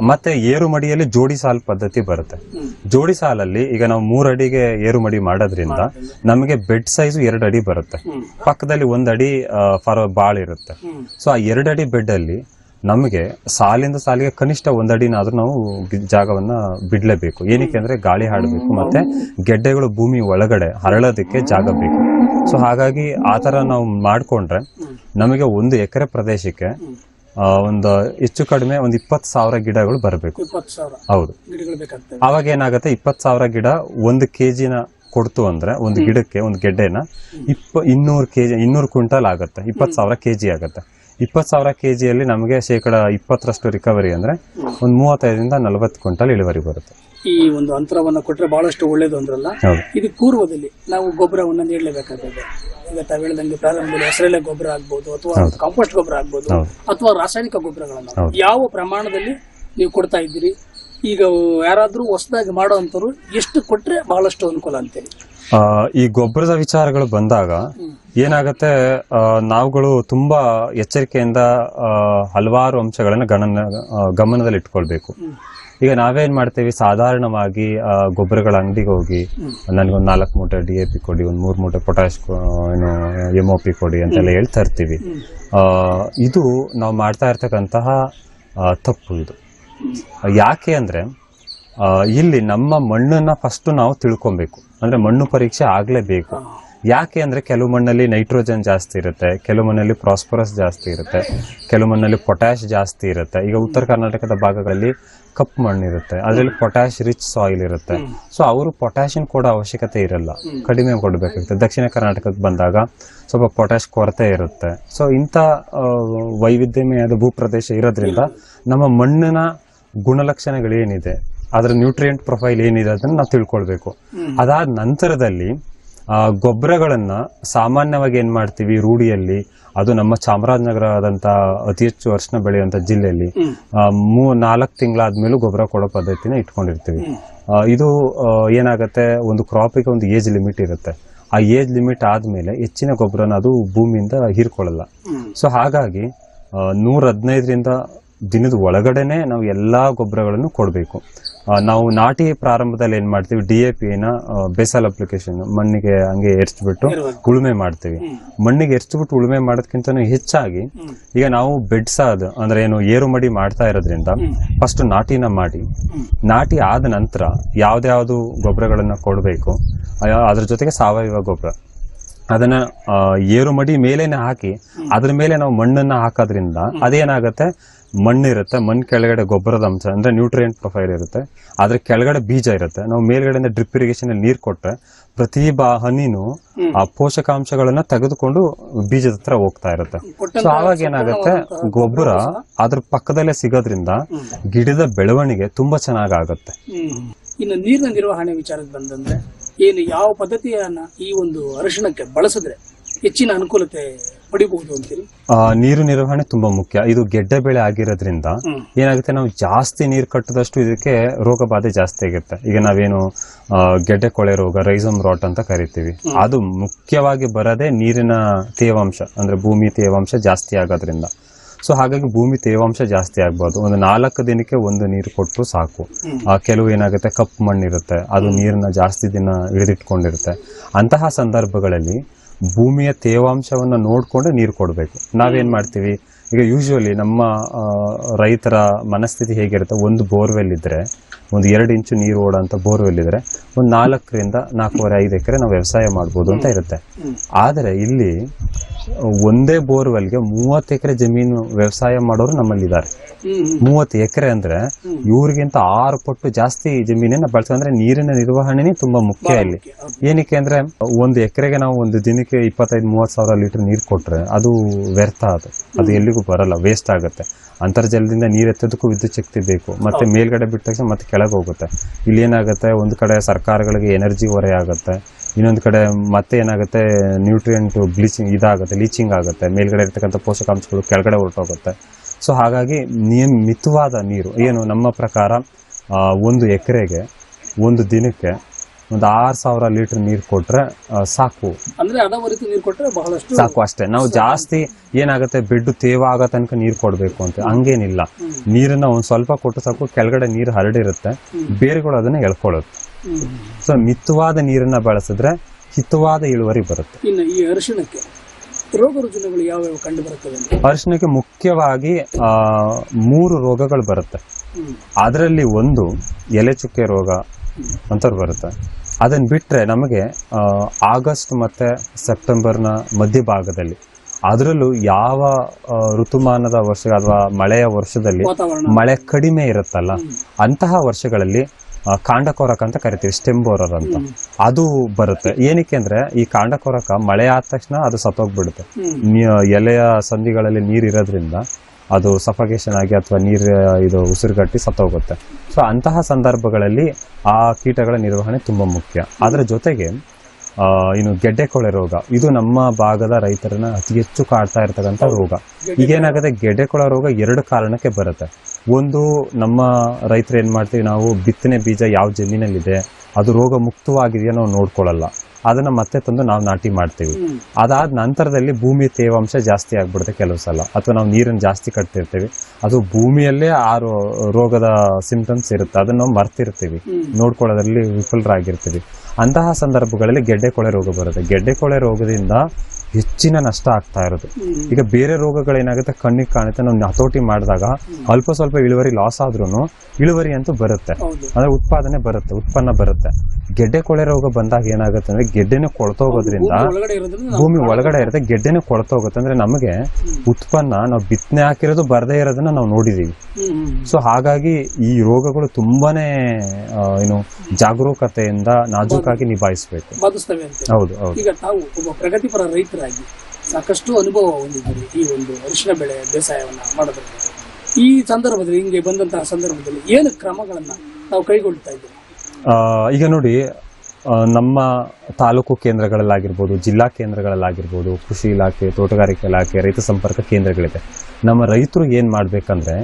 [SPEAKER 5] ಮತ್ತೆ ಏರು ಮಡಿಯಲ್ಲಿ ಜೋಡಿ ಸಾಲು ಪದ್ಧತಿ ಬರುತ್ತೆ ಜೋಡಿ ಸಾಲಲ್ಲಿ ಈಗ ನಾವು ಮೂರ್ ಅಡಿಗೆ ಏರು ಮಡಿ ಮಾಡೋದ್ರಿಂದ ನಮಗೆ ಬೆಡ್ ಸೈಜು ಎರಡು ಅಡಿ ಬರುತ್ತೆ ಪಕ್ಕದಲ್ಲಿ ಒಂದಡಿ ಫಾರ್ ಬಾಳ್ ಇರುತ್ತೆ. ಸೊ ಆ ಎರಡು ಅಡಿ ಬೆಡ್ ಅಲ್ಲಿ ನಮಗೆ ಸಾಲಿಂದ ಸಾಲಿಗೆ ಕನಿಷ್ಠ ಒಂದಡಿನಾದ್ರೂ ನಾವು ಜಾಗವನ್ನ ಬಿಡ್ಲೇಬೇಕು. ಏನಕ್ಕೆ ಅಂದ್ರೆ ಗಾಳಿ ಹಾಡಬೇಕು ಮತ್ತೆ ಗೆಡ್ಡೆಗಳು ಭೂಮಿ ಒಳಗಡೆ ಹರಳೋದಕ್ಕೆ ಜಾಗ ಬೇಕು. ಸೊ ಹಾಗಾಗಿ ಆ ತರ ನಾವು ಮಾಡಿಕೊಂಡ್ರೆ ನಮಗೆ ಒಂದು ಎಕರೆ ಪ್ರದೇಶಕ್ಕೆ ಒಂದು ಹೆಚ್ಚು ಕಡಿಮೆ ಒಂದು ಇಪ್ಪತ್ತು ಸಾವಿರ ಗಿಡಗಳು ಬರಬೇಕು. ಹೌದು. ಅವಾಗ ಏನಾಗುತ್ತೆ? ಇಪ್ಪತ್ತು ಸಾವಿರ ಗಿಡ ಒಂದು ಕೆಜಿನ ಕೊಡ್ತು ಅಂದ್ರೆ ಒಂದು ಗಿಡಕ್ಕೆ ಒಂದು ಗೆಡ್ಡೆನ ಇಪ್ಪ ಇನ್ನೂರು ಕೆಜಿ ಇನ್ನೂರು ಕ್ವಿಂಟಲ್ ಆಗುತ್ತೆ. ಇಪ್ಪತ್ತು ಸಾವಿರ ಕೆಜಿ ಆಗುತ್ತೆ. ಇಪ್ಪತ್ತು ಸಾವಿರ ಕೆಜಿಯಲ್ಲಿ ನಮಗೆ ಶೇಕಡ ಇಪ್ಪತ್ತರಷ್ಟು ರಿಕವರಿ ಅಂದ್ರೆ ಒಂದು ಮೂವತ್ತೈದರಿಂದ ನಲವತ್ತು ಕ್ವಿಂಟಲ್ ಇಳುವರಿ ಬರುತ್ತೆ.
[SPEAKER 2] ಈ ಒಂದು ಅಂತರವನ್ನ ಕೊಟ್ಟರೆ ಬಹಳಷ್ಟು ಒಳ್ಳೇದು ಅಂದ್ರಲ್ಲ? ಇದು ಪೂರ್ವದಲ್ಲಿ ನಾವು ಗೊಬ್ಬರವನ್ನು ನೀಡಲೇಬೇಕಾಗ್ತದೆ. ಈಗ ತಾವು ಹೇಳಿದಂಗೆ ಪ್ರಾರಂಭದಲ್ಲಿ ಹೆಸರೆಲೆ ಗೊಬ್ಬರ ಆಗ್ಬೋದು ಅಥವಾ ಕಾಂಪೋಸ್ಟ್ ಗೊಬ್ಬರ ಆಗ್ಬೋದು. ಅಥವಾ ರಾಸಾಯನಿಕ ಗೊಬ್ಬರಗಳನ್ನ. ಯಾವ ಪ್ರಮಾಣದಲ್ಲಿ ನೀವು ಕೊಡ್ತಾ ಇದ್ದೀರಿ? ಈಗ ಯಾರಾದ್ರೂ ಹೊಸದಾಗಿ ಮಾಡುವಂತವ್ರು ಎಷ್ಟು ಕೊಟ್ರೆ ಬಹಳಷ್ಟು ಅನುಕೂಲ ಅಂತೇಳಿ.
[SPEAKER 5] ಈ ಗೊಬ್ಬರದ ವಿಚಾರಗಳು ಬಂದಾಗ ಏನಾಗತ್ತೆ ನಾವುಗಳು ತುಂಬಾ ಎಚ್ಚರಿಕೆಯಿಂದ ಹಲವಾರು ಅಂಶಗಳನ್ನು ಗಣನ ಗಮನದಲ್ಲಿ ಇಟ್ಕೊಳ್ಬೇಕು. ಈಗ ನಾವೇನ್ ಮಾಡ್ತೇವೆ ಸಾಧಾರಣವಾಗಿ ಗೊಬ್ಬರಗಳ ಅಂಗಡಿಗೆ ಹೋಗಿ ನನಗೊಂದು ನಾಲ್ಕು ಮೂಟೆ ಡಿ ಎ ಪಿ ಕೊಡಿ ಒಂದು ಮೂರು ಮೂಟೆ ಪೊಟ್ಯಾಶ್ ಏನು ಎಂ ಒ ಪಿ ಕೊಡಿ ಅಂತೆಲ್ಲ ಹೇಳ್ತಾ ಇರ್ತೀವಿ. ಇದು ನಾವು ಮಾಡ್ತಾ ಇರ್ತಕ್ಕಂತಹ ತಪ್ಪು ಇದು. ಯಾಕೆ ಅಂದ್ರೆ ಇಲ್ಲಿ ನಮ್ಮ ಮಣ್ಣನ್ನ ಫಸ್ಟ್ ನಾವು ತಿಳ್ಕೊಬೇಕು. ಅಂದ್ರೆ ಮಣ್ಣು ಪರೀಕ್ಷೆ ಆಗಲೇಬೇಕು. ಯಾಕೆ ಅಂದ್ರೆ ಕೆಲವು ಮಣ್ಣಲ್ಲಿ ನೈಟ್ರೋಜನ್ ಜಾಸ್ತಿ ಇರುತ್ತೆ, ಕೆಲವು ಮಣ್ಣಲ್ಲಿ ಪ್ರಾಸ್ಪರಸ್ ಜಾಸ್ತಿ ಇರುತ್ತೆ, ಕೆಲವು ಮಣ್ಣಲ್ಲಿ ಪೊಟ್ಯಾಶ್ ಜಾಸ್ತಿ ಇರುತ್ತೆ. ಈಗ ಉತ್ತರ ಕರ್ನಾಟಕದ ಭಾಗಗಳಲ್ಲಿ ಕಪ್ಪು ಮಣ್ಣು ಇರುತ್ತೆ ಅದರಲ್ಲಿ ಪೊಟ್ಯಾಶ್ ರಿಚ್ ಸಾಯಿಲ್ ಇರುತ್ತೆ. ಸೊ ಅವರು ಪೊಟ್ಯಾಷಿಯನ್ ಕೊಡೋ ಅವಶ್ಯಕತೆ ಇರಲ್ಲ. ಕಡಿಮೆ ಕೊಡಬೇಕಾಗುತ್ತೆ. ದಕ್ಷಿಣ ಕರ್ನಾಟಕಕ್ಕೆ ಬಂದಾಗ ಸ್ವಲ್ಪ ಪೊಟ್ಯಾಶ್ ಕೊರತೆ ಇರುತ್ತೆ. ಸೊ ಇಂಥ ವೈವಿಧ್ಯಮಯದ ಭೂಪ್ರದೇಶ ಇರೋದ್ರಿಂದ ನಮ್ಮ ಮಣ್ಣಿನ ಗುಣಲಕ್ಷಣಗಳೇನಿದೆ ಅದರ ನ್ಯೂಟ್ರಿಯೆಂಟ್ ಪ್ರೊಫೈಲ್ ಏನಿದೆ ಅದನ್ನ ನಾವು ತಿಳ್ಕೊಳ್ಬೇಕು. ಅದಾದ ನಂತರದಲ್ಲಿ ಆ, ಗೊಬ್ಬರಗಳನ್ನ ಸಾಮಾನ್ಯವಾಗಿ ಏನ್ ಮಾಡ್ತೀವಿ ರೂಢಿಯಲ್ಲಿ ಅದು ನಮ್ಮ ಚಾಮರಾಜನಗರದಂತ ಅತಿ ಹೆಚ್ಚು ವರ್ಷ ಬೆಳೆಯುವಂತ ಜಿಲ್ಲೆಯಲ್ಲಿ ಮೂ ನಾಲ್ಕು ತಿಂಗಳಾದ್ಮೇಲೂ ಗೊಬ್ಬರ ಕೊಡೋ ಪದ್ಧತಿನ ಇಟ್ಕೊಂಡಿರ್ತೀವಿ. ಇದು ಏನಾಗುತ್ತೆ ಏನಾಗತ್ತೆ ಒಂದು ಕ್ರಾಪಿಗೆ ಒಂದು ಏಜ್ ಲಿಮಿಟ್ ಇರುತ್ತೆ. ಆ ಏಜ್ ಲಿಮಿಟ್ ಆದ್ಮೇಲೆ ಹೆಚ್ಚಿನ ಗೊಬ್ಬರನ ಅದು ಭೂಮಿಯಿಂದ ಹೀರ್ಕೊಳ್ಳಲ್ಲ. ಸೊ ಹಾಗಾಗಿ ನೂರ ಹದಿನೈದರಿಂದ ದಿನದ ಒಳಗಡೆನೆ ನಾವು ಎಲ್ಲಾ ಗೊಬ್ಬರಗಳನ್ನು ಕೊಡಬೇಕು. ನಾವು ನಾಟಿ ಪ್ರಾರಂಭದಲ್ಲಿ ಏನ್ ಮಾಡ್ತೀವಿ ಡಿ ಎ ಪಿನ ಬೇಸಲ್ ಅಪ್ಲಿಕೇಶನ್ ಮಣ್ಣಿಗೆ ಹಂಗೆ ಎರ್ಚ್ಬಿಟ್ಟು ಉಳುಮೆ ಮಾಡ್ತೀವಿ. ಮಣ್ಣಿಗೆ ಎರ್ಚ್ಬಿಟ್ಟು ಉಳುಮೆ ಮಾಡೋದಕ್ಕಿಂತ ಹೆಚ್ಚಾಗಿ ಈಗ ನಾವು ಬೆಡ್ಸಾದ್ ಅಂದ್ರೆ ಏನು ಏರು ಮಡಿ ಮಾಡ್ತಾ ಇರೋದ್ರಿಂದ ಫಸ್ಟ್ ನಾಟಿನ ಮಾಡಿ ನಾಟಿ ಆದ ನಂತರ ಯಾವ್ದಾವ್ದು ಗೊಬ್ಬರಗಳನ್ನ ಕೊಡಬೇಕು ಅದ್ರ ಜೊತೆಗೆ ಸಾವಯವ ಗೊಬ್ಬರ. ಅದನ್ನ ಏರು ಮಡಿ ಮೇಲೇನೆ ಹಾಕಿ, ಅದ್ರ ಮೇಲೆ ನಾವು ಮಣ್ಣನ್ನ ಹಾಕೋದ್ರಿಂದ ಅದೇನಾಗತ್ತೆ? ಮಣ್ಣಿರುತ್ತೆ ಮಣ್ಣು ಕೆಳಗಡೆ ಗೊಬ್ಬರದ ಅಂಶ, ಅಂದ್ರೆ ನ್ಯೂಟ್ರಿಯೆಂಟ್ ಪ್ರೊಫೈಲ್ ಇರುತ್ತೆ. ಅದ್ರ ಕೆಳಗಡೆ ಬೀಜ ಇರುತ್ತೆ. ನಾವು ಮೇಲ್ಗಡೆಯಿಂದ ಡ್ರಿಪ್ ಇರಿಗೇಷನ್ ಅಲ್ಲಿ ನೀರ್ ಕೊಟ್ರೆ ಪ್ರತಿ ಬಾ, ಹನಿನೂ ಆ ಪೋಷಕಾಂಶಗಳನ್ನ ತೆಗೆದುಕೊಂಡು ಬೀಜದ ಹತ್ರ ಹೋಗ್ತಾ ಇರುತ್ತೆ. ಸೊ ಆವಾಗ ಏನಾಗುತ್ತೆ? ಗೊಬ್ಬರ ಅದ್ರ ಪಕ್ಕದಲ್ಲೇ ಸಿಗೋದ್ರಿಂದ ಗಿಡದ ಬೆಳವಣಿಗೆ ತುಂಬಾ ಚೆನ್ನಾಗಾಗತ್ತೆ.
[SPEAKER 2] ಇನ್ನು ನೀರಿನ ನಿರ್ವಹಣೆ ವಿಚಾರಕ್ಕೆ ಬಂದಂದ್ರೆ ಏನು ಯಾವ ಪದ್ಧತಿಯನ್ನ ಈ ಒಂದು ಅರಿಶಿಣಕ್ಕೆ ಬಳಸಿದ್ರೆ ಹೆಚ್ಚಿನ ಅನುಕೂಲತೆ ಪಡಿಬಹುದು ಅಂತೀರಿ?
[SPEAKER 5] ಆ, ನೀರು ನಿರ್ವಹಣೆ ತುಂಬಾ ಮುಖ್ಯ. ಇದು ಗೆಡ್ಡೆ ಬೆಳೆ ಆಗಿರೋದ್ರಿಂದ ಏನಾಗುತ್ತೆ ನಾವು ಜಾಸ್ತಿ ನೀರು ಕಟ್ಟದಷ್ಟು ಇದಕ್ಕೆ ರೋಗ ಬಾಧೆ ಜಾಸ್ತಿ ಆಗುತ್ತೆ. ಈಗ ನಾವೇನು ಗೆಡ್ಡೆ ಕೊಳೆ ರೋಗ ರೈಸಮ್ ರಾಟ್ ಅಂತ ಕರಿತೀವಿ. ಅದು ಮುಖ್ಯವಾಗಿ ಬರೋದೇ ನೀರಿನ ತೇವಾಂಶ ಅಂದ್ರೆ ಭೂಮಿ ತೇವಾಂಶ ಜಾಸ್ತಿ ಆಗೋದ್ರಿಂದ. ಸೊ ಹಾಗಾಗಿ ಭೂಮಿ ತೇವಾಂಶ ಜಾಸ್ತಿ ಆಗ್ಬಾರ್ದು ಒಂದು ನಾಲ್ಕು ದಿನಕ್ಕೆ ಒಂದು ನೀರು ಕೊಟ್ಟರು ಸಾಕು. ಆ, ಕೆಲವು ಏನಾಗುತ್ತೆ ಕಪ್ಪು ಮಣ್ಣಿರುತ್ತೆ. ಅದು ನೀರನ್ನ ಜಾಸ್ತಿ ದಿನ ಹಿಡಿದಿಟ್ಕೊಂಡಿರುತ್ತೆ. ಅಂತಹ ಸಂದರ್ಭಗಳಲ್ಲಿ ಭೂಮಿಯ ತೇವಾಂಶವನ್ನು ನೋಡಿಕೊಂಡು ನೀರು ಕೊಡಬೇಕು. ನಾವೇನು ಮಾಡ್ತೀವಿ? ಈಗ ಯೂಶುವಲಿ ನಮ್ಮ ರೈತರ ಮನಸ್ಥಿತಿ ಹೇಗಿರುತ್ತೆ? ಒಂದು ಬೋರ್ವೆಲ್ ಇದ್ರೆ ಒಂದು ಎರಡು ಇಂಚು ನೀರು ಓಡೋಂಥ ಬೋರ್ವೆಲ್ ಇದ್ದರೆ ಒಂದು ನಾಲ್ಕರಿಂದ ನಾಲ್ಕೂವರೆ ಐದು ಎಕರೆ ನಾವು ವ್ಯವಸಾಯ ಮಾಡ್ಬೋದು ಅಂತ ಇರುತ್ತೆ. ಆದರೆ ಇಲ್ಲಿ ಒಂದೇ ಬೋರ್ವೆಲ್ಗೆ ಮೂವತ್ತು ಎಕರೆ ಜಮೀನು ವ್ಯವಸಾಯ ಮಾಡೋರು ನಮ್ಮಲ್ಲಿ ಇದ್ದಾರೆ ಮೂವತ್ತು ಎಕರೆ ಅಂದ್ರೆ ಇವ್ರಿಗಿಂತ ಆರು ಪಟ್ಟು ಜಾಸ್ತಿ ಜಮೀನನ್ನು ಬಳಸೋದಂದ್ರೆ ಅಂದ್ರೆ ನೀರಿನ ನಿರ್ವಹಣೆನೇ ತುಂಬಾ ಮುಖ್ಯ ಇಲ್ಲಿ. ಏನಕ್ಕೆ ಅಂದ್ರೆ ಒಂದು ಎಕರೆಗೆ ನಾವು ಒಂದು ದಿನಕ್ಕೆ ಇಪ್ಪತ್ತೈದು ಮೂವತ್ತು ಸಾವಿರ ಲೀಟರ್ ನೀರು ಕೊಟ್ಟರೆ ಅದು ವ್ಯರ್ಥ ಅದು. ಅದು ಎಲ್ಲಿಗೂ ಬರಲ್ಲ ವೇಸ್ಟ್ ಆಗುತ್ತೆ. ಅಂತರ್ಜಲದಿಂದ ನೀರು ಎತ್ತೋದಕ್ಕೂ ವಿದ್ಯುತ್ ಶಕ್ತಿ ಬೇಕು. ಮತ್ತೆ ಮೇಲ್ಗಡೆ ಬಿಟ್ಟ ತಕ್ಷಣ ಮತ್ತೆ ಕೆಳಗೆ ಹೋಗುತ್ತೆ ಇಲ್ಲಿ ಏನಾಗುತ್ತೆ? ಒಂದು ಕಡೆ ಸರ್ಕಾರಗಳಿಗೆ ಎನರ್ಜಿ ಹೊರೆ ಆಗುತ್ತೆ ಇನ್ನೊಂದು ಕಡೆ ಮತ್ತೆ ಏನಾಗುತ್ತೆ? ನ್ಯೂಟ್ರಿಯೆಂಟ್ ಬ್ಲೀಚಿಂಗ್ ಇದಾಗುತ್ತೆ, ಲೀಚಿಂಗ್ ಆಗುತ್ತೆ. ಮೇಲ್ಗಡೆ ಇರ್ತಕ್ಕಂಥ ಪೋಷಕಾಂಶಗಳು ಕೆಳಗಡೆ ಹೊರಟೋಗುತ್ತೆ. ಸೊ ಹಾಗಾಗಿ ನಿಯಮ, ಮಿತವಾದ ನೀರು, ಏನು ನಮ್ಮ ಪ್ರಕಾರ ಒಂದು ಎಕರೆಗೆ, ಒಂದು ದಿನಕ್ಕೆ ಒಂದು ಆರು ಸಾವಿರ ಲೀಟರ್ ನೀರು ಕೊಟ್ರೆ ಸಾಕು.
[SPEAKER 2] ಅಂದ್ರೆ ಅಡವರಿತು ನೀರು ಕೊಟ್ರೆ ಬಹಳಷ್ಟು
[SPEAKER 5] ಸಾಕು ಅಷ್ಟೇ. ನಾವು ಜಾಸ್ತಿ ಏನಾಗುತ್ತೆ ಬೆಡ್ ತೇವ ಆಗೋ ತನಕ ನೀರು ಕೊಡಬೇಕು ಅಂತ. ಹಂಗೇನಿಲ್ಲ. ನೀರನ್ನ ಒಂದ್ ಸ್ವಲ್ಪ ಕೊಟ್ಟು ಸಾಕು ಕೆಳಗಡೆ ನೀರು ಹರಡಿರುತ್ತೆ. ಬೇರುಗಳು ಅದನ್ನ ಎಳ್ಕೊಳ್ಳುತ್ತೆ ಸೊ ಮಿತವಾದ ನೀರನ್ನ ಬಳಸಿದ್ರೆ ಹಿತವಾದ ಇಳುವರಿ ಬರುತ್ತೆ.
[SPEAKER 2] ಇನ್ನು ಈ ಅರಿಶಿಣಕ್ಕೆ ರೋಗ ರುಜಿನಗಳು ಯಾವ್ಯಾವ ಕಂಡು ಬರುತ್ತವೆ
[SPEAKER 5] ಮುಖ್ಯವಾಗಿ ಮೂರು ರೋಗಗಳು ಬರುತ್ತೆ. ಅದರಲ್ಲಿ ಒಂದು ಎಲೆ ಚುಕ್ಕೆ ರೋಗ ಅಂತ ಬರುತ್ತೆ. ಅದನ್ನು ಬಿಟ್ರೆ ನಮಗೆ ಆಗಸ್ಟ್ ಮತ್ತೆ ಸೆಪ್ಟೆಂಬರ್ನ ಮಧ್ಯಭಾಗದಲ್ಲಿ ಅದರಲ್ಲೂ ಯಾವ ಋತುಮಾನದ ವರ್ಷ ಅಥವಾ ಮಳೆಯ ವರ್ಷದಲ್ಲಿ ಮಳೆ ಕಡಿಮೆ ಇರುತ್ತಲ್ಲ ಅಂತಹ ವರ್ಷಗಳಲ್ಲಿ ಕಾಂಡಕೋರಕ ಅಂತ ಕರಿತೀವಿ ಸ್ಟೆಂಬೋರರ್ ಅಂತ. ಅದು ಬರುತ್ತೆ. ಏನಕ್ಕೆ ಅಂದ್ರೆ ಈ ಕಾಂಡಕೊರಕ ಮಳೆ ಆದ ತಕ್ಷಣ ಅದು ಸತ್ತೋಗ್ಬಿಡುತ್ತೆ. ಎಲೆಯ ಸಂಧಿಗಳಲ್ಲಿ ನೀರು ಇರೋದ್ರಿಂದ ಅದು ಸಫಕೇಶನ್ ಆಗಿ ಅಥವಾ ನೀರು ಇದು ಉಸಿರುಗಟ್ಟಿ ಸತ್ತೋಗುತ್ತೆ ಸೊ ಅಂತಹ ಸಂದರ್ಭಗಳಲ್ಲಿ ಆ ಕೀಟಗಳ ನಿರ್ವಹಣೆ ತುಂಬ ಮುಖ್ಯ. ಅದರ ಜೊತೆಗೆ ಇನ್ನು ಗೆಡ್ಡೆ ಕೊಳೆ ರೋಗ ಇದು ನಮ್ಮ ಭಾಗದ ರೈತರನ್ನ ಅತಿ ಹೆಚ್ಚು ಕಾಡ್ತಾ ಇರ್ತಕ್ಕಂಥ ರೋಗ. ಈಗೇನಾಗುತ್ತೆ ಗೆಡ್ಡೆ ಕೊಳೆ ರೋಗ ಎರಡು ಕಾರಣಕ್ಕೆ ಬರುತ್ತೆ. ಒಂದು ನಮ್ಮ ರೈತರು ಏನು ಮಾಡ್ತೀವಿ ನಾವು ಬಿತ್ತನೆ ಬೀಜ ಯಾವ ಜಮೀನಲ್ಲಿದೆ ಅದು ರೋಗ ಮುಕ್ತವಾಗಿದೆಯೋ ನಾವು ನೋಡ್ಕೊಳ್ಳಲ್ಲ. ಅದನ್ನ ಮತ್ತೆ ತಂದು ನಾವು ನಾಟಿ ಮಾಡ್ತೀವಿ. ಅದಾದ ನಂತರದಲ್ಲಿ ಭೂಮಿ ತೇವಾಂಶ ಜಾಸ್ತಿ ಆಗ್ಬಿಡುತ್ತೆ ಕೆಲವು ಸಲ. ಅಥವಾ ನಾವು ನೀರನ್ನು ಜಾಸ್ತಿ ಕಟ್ತಿರ್ತೀವಿ. ಅದು ಭೂಮಿಯಲ್ಲೇ ಆ ರೋ- ರೋಗದ ಸಿಂಪ್ಟಮ್ಸ್ ಇರುತ್ತೆ. ಅದನ್ನ ನಾವು ಮರ್ತಿರ್ತೀವಿ. ನೋಡ್ಕೊಳ್ಳೋದ್ರಲ್ಲಿ ವಿಫಲರಾಗಿರ್ತೀವಿ. ಅಂತಹ ಸಂದರ್ಭಗಳಲ್ಲಿ ಗೆಡ್ಡೆ ಕೊಳೆ ರೋಗ ಬರುತ್ತೆ. ಗೆಡ್ಡೆ ಕೊಳೆ ರೋಗದಿಂದ ಹೆಚ್ಚಿನ ನಷ್ಟ ಆಗ್ತಾ ಇರೋದು. ಈಗ ಬೇರೆ ರೋಗಗಳೇನಾಗುತ್ತೆ ಕಣ್ಣಿಗೆ ಕಾಣುತ್ತೆ ನಾವು ಹತೋಟಿ ಮಾಡಿದಾಗ ಅಲ್ಪ ಸ್ವಲ್ಪ ಇಳುವರಿ ಲಾಸ್ ಆದ್ರೂ ಇಳುವರಿ ಅಂತೂ ಬರುತ್ತೆ. ಅಂದ್ರೆ ಉತ್ಪಾದನೆ ಬರುತ್ತೆ ಉತ್ಪನ್ನ ಬರುತ್ತೆ. ಗೆಡ್ಡೆ ಕೊಳೆ ರೋಗ ಬಂದಾಗ ಏನಾಗುತ್ತೆ ಅಂದ್ರೆ ಗೆಡ್ಡೆನೆ ಕೊಳ್ತೋಗೋದ್ರಿಂದ
[SPEAKER 2] ಭೂಮಿ ಒಳಗಡೆ ಇರೋದ್ರಿಂದ ನಾವು
[SPEAKER 5] ಭೂಮಿ ಒಳಗಡೆ ಇರುತ್ತೆ ಗೆಡ್ಡೆನೆ ಕೊಳ್ತೋಗುತ್ತೆ. ಅಂದ್ರೆ ನಮಗೆ ಉತ್ಪನ್ನ ನಾವು ಬಿತ್ತನೆ ಹಾಕಿರೋದು ಬರದೇ ಇರೋದನ್ನ ನಾವು ನೋಡಿದೀವಿ. ಸೊ ಹಾಗಾಗಿ ಈ ರೋಗಗಳು ತುಂಬಾನೇ ಏನು ಜಾಗರೂಕತೆಯಿಂದ ನಾಜೂಕಾಗಿ ನಿಭಾಯಿಸಬೇಕು. ಹೌದು ಹೌದು.
[SPEAKER 2] ಈಗ ತಾವು ಒಬ್ಬ ಪ್ರಗತಿಪರ ರೈತರಾಗಿ ಸಾಕಷ್ಟು ಅನುಭವ ಹೊಂದಿದ್ದೀರಿ ಈ ಒಂದು ಅರಿಶಿನ ಬೆಳೆ ಬೇಸಾಯವನ್ನ ಮಾಡೋದ್ರಲ್ಲಿ. ಈ ಸಂದರ್ಭದಲ್ಲಿ ಹಿಂಗೆ ಬಂದಂತಹ ಸಂದರ್ಭದಲ್ಲಿ ಏನು ಕ್ರಮಗಳನ್ನ ನಾವು ಕೈಗೊಳ್ತಾ ಇದ್ದೀವಿ?
[SPEAKER 5] ಈಗ ನೋಡಿ ನಮ್ಮ ತಾಲೂಕು ಕೇಂದ್ರಗಳಲ್ಲಾಗಿರ್ಬೋದು ಜಿಲ್ಲಾ ಕೇಂದ್ರಗಳಲ್ಲಾಗಿರ್ಬೋದು ಕೃಷಿ ಇಲಾಖೆ ತೋಟಗಾರಿಕೆ ಇಲಾಖೆ ರೈತ ಸಂಪರ್ಕ ಕೇಂದ್ರಗಳಿದೆ. ನಮ್ಮ ರೈತರು ಏನ್ ಮಾಡ್ಬೇಕಂದ್ರೆ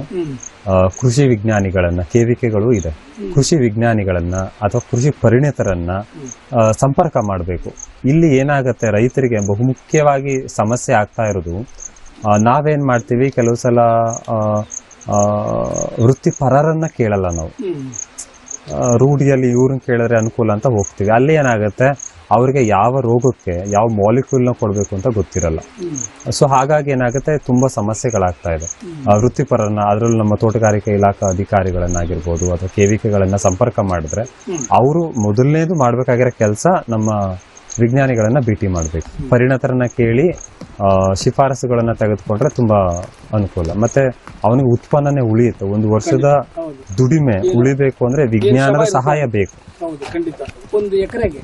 [SPEAKER 5] ಕೃಷಿ ವಿಜ್ಞಾನಿಗಳನ್ನ ಕೇವಿಕೆಗಳು ಇದೆ. ಕೃಷಿ ವಿಜ್ಞಾನಿಗಳನ್ನ ಅಥವಾ ಕೃಷಿ ಪರಿಣಿತರನ್ನ ಸಂಪರ್ಕ ಮಾಡಬೇಕು. ಇಲ್ಲಿ ಏನಾಗುತ್ತೆ ರೈತರಿಗೆ ಬಹುಮುಖ್ಯವಾಗಿ ಸಮಸ್ಯೆ ಆಗ್ತಾ ಇರೋದು ನಾವೇನು ಮಾಡ್ತೀವಿ ಕೆಲವು ಸಲ ವೃತ್ತಿಪರರನ್ನು ಕೇಳಲ್ಲ ನಾವು. ರೂಢಿಯಲ್ಲಿ ಇವ್ರನ್ನ ಕೇಳಿದ್ರೆ ಅನುಕೂಲ ಅಂತ ಹೋಗ್ತೀವಿ. ಅಲ್ಲಿ ಏನಾಗುತ್ತೆ ಅವ್ರಿಗೆ ಯಾವ ರೋಗಕ್ಕೆ ಯಾವ ಮಾಲಿಕ್ಯೂಲ್ನ ಕೊಡಬೇಕು ಅಂತ ಗೊತ್ತಿರಲ್ಲ. ಸೊ ಹಾಗಾಗಿ ಏನಾಗುತ್ತೆ ತುಂಬ ಸಮಸ್ಯೆಗಳಾಗ್ತಾ ಇದೆ. ವೃತ್ತಿಪರನ್ನ ಅದರಲ್ಲೂ ನಮ್ಮ ತೋಟಗಾರಿಕೆ ಇಲಾಖಾ ಅಧಿಕಾರಿಗಳನ್ನಾಗಿರ್ಬೋದು ಅಥವಾ ಕೇವಿಕೆಗಳನ್ನ ಸಂಪರ್ಕ ಮಾಡಿದ್ರೆ ಅವರು ಮೊದಲನೇದು ಮಾಡಬೇಕಾಗಿರೋ ಕೆಲಸ ನಮ್ಮ ವಿಜ್ಞಾನಿಗಳನ್ನ ಭೇಟಿ ಮಾಡಬೇಕು. ಪರಿಣತರನ್ನ ಕೇಳಿ ಆ, ಶಿಫಾರಸುಗಳನ್ನ ತೆಗೆದುಕೊಂಡ್ರೆ ತುಂಬಾ ಅನುಕೂಲ. ಮತ್ತೆ ಅವನಿಗೆ ಉತ್ಪನ್ನನೇ ಉಳಿಯುತ್ತೆ. ಒಂದು ವರ್ಷದ ದುಡಿಮೆ ಉಳಿಬೇಕು ಅಂದ್ರೆ ವಿಜ್ಞಾನದ ಸಹಾಯ ಬೇಕು.
[SPEAKER 2] ಹೌದು ಖಂಡಿತ. ಒಂದು ಎಕರೆಗೆ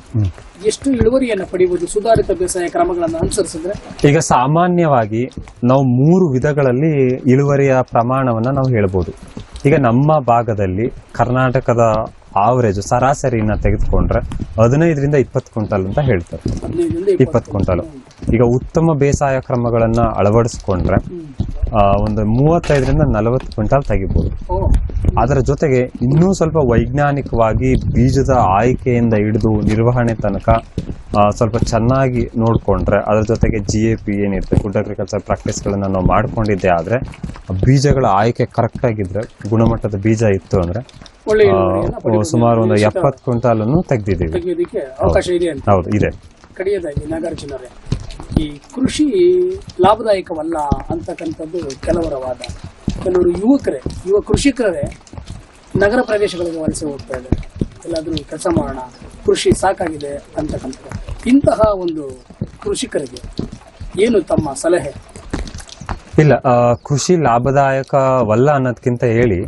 [SPEAKER 2] ಎಷ್ಟು ಇಳುವರಿಯನ್ನ ಸುಧಾರಿತ ಬೇಸಾಯ ಕ್ರಮಗಳನ್ನು ಅನುಸರಿಸಿದ್ರೆ?
[SPEAKER 5] ಈಗ ಸಾಮಾನ್ಯವಾಗಿ ನಾವು ಮೂರು ವಿಧಗಳಲ್ಲಿ ಇಳುವರಿಯ ಪ್ರಮಾಣವನ್ನ ನಾವು ಹೇಳ್ಬೋದು. ಈಗ ನಮ್ಮ ಭಾಗದಲ್ಲಿ ಕರ್ನಾಟಕದ ಆವರೇಜ್ ಸರಾಸರಿನ ತೆಗೆದುಕೊಂಡ್ರೆ ಹದಿನೈದರಿಂದ ಇಪ್ಪತ್ತು ಕ್ವಿಂಟಲ್ ಅಂತ ಹೇಳ್ತಾರೆ. ಇಪ್ಪತ್ತು ಕ್ವಿಂಟಲ್. ಈಗ ಉತ್ತಮ ಬೇಸಾಯ ಕ್ರಮಗಳನ್ನ ಅಳವಡಿಸ್ಕೊಂಡ್ರೆ ಒಂದು ಮೂವತ್ತೈದರಿಂದ ನಲವತ್ತು ಕ್ವಿಂಟಾಲ್ ತೆಗಿಬೋದು. ಅದರ ಜೊತೆಗೆ ಇನ್ನೂ ಸ್ವಲ್ಪ ವೈಜ್ಞಾನಿಕವಾಗಿ ಬೀಜದ ಆಯ್ಕೆಯಿಂದ ಹಿಡಿದು ನಿರ್ವಹಣೆ ತನಕ ಸ್ವಲ್ಪ ಚೆನ್ನಾಗಿ ನೋಡಿಕೊಂಡ್ರೆ ಅದರ ಜೊತೆಗೆ ಜಿ ಎ ಪಿ ಏನಿರುತ್ತೆ ಫುಡ್ ಅಗ್ರಿಕಲ್ಚರ್ ಪ್ರಾಕ್ಟೀಸ್ಗಳನ್ನು ನಾವು ಮಾಡ್ಕೊಂಡಿದ್ದೆ ಆದರೆ ಬೀಜಗಳ ಆಯ್ಕೆ ಕರೆಕ್ಟ್ ಆಗಿದ್ರೆ ಗುಣಮಟ್ಟದ ಬೀಜ ಇತ್ತು ಅಂದ್ರೆ ಸುಮಾರು ಒಂದು ಎಪ್ಪತ್ತು ಕ್ವಿಂಟಾಲನ್ನು ತೆಗೆದಿದ್ದೀವಿ. ಹೌದು. ಇದೆ.
[SPEAKER 2] ಈ ಕೃಷಿ ಲಾಭದಾಯಕವಲ್ಲ ಅಂತಕ್ಕಂಥದ್ದು ಕೆಲವರ ವಾದ. ಕೆಲವರು ಯುವಕರೇ ಯುವ ಕೃಷಿಕರೇ ನಗರ ಪ್ರದೇಶಗಳಿಗೆ ವಲಸೆ ಹೋಗ್ತಾ ಇದ್ದಾರೆ. ಎಲ್ಲಾದರೂ ಕೆಲಸ ಮಾಡೋಣ ಕೃಷಿ ಸಾಕಾಗಿದೆ ಅಂತಕ್ಕಂಥದ್ದು. ಇಂತಹ ಒಂದು ಕೃಷಿಕರಿಗೆ ಏನು ತಮ್ಮ ಸಲಹೆ?
[SPEAKER 5] ಇಲ್ಲ ಕೃಷಿ ಲಾಭದಾಯಕವಲ್ಲ ಅನ್ನೋದಕ್ಕಿಂತ ಹೇಳಿ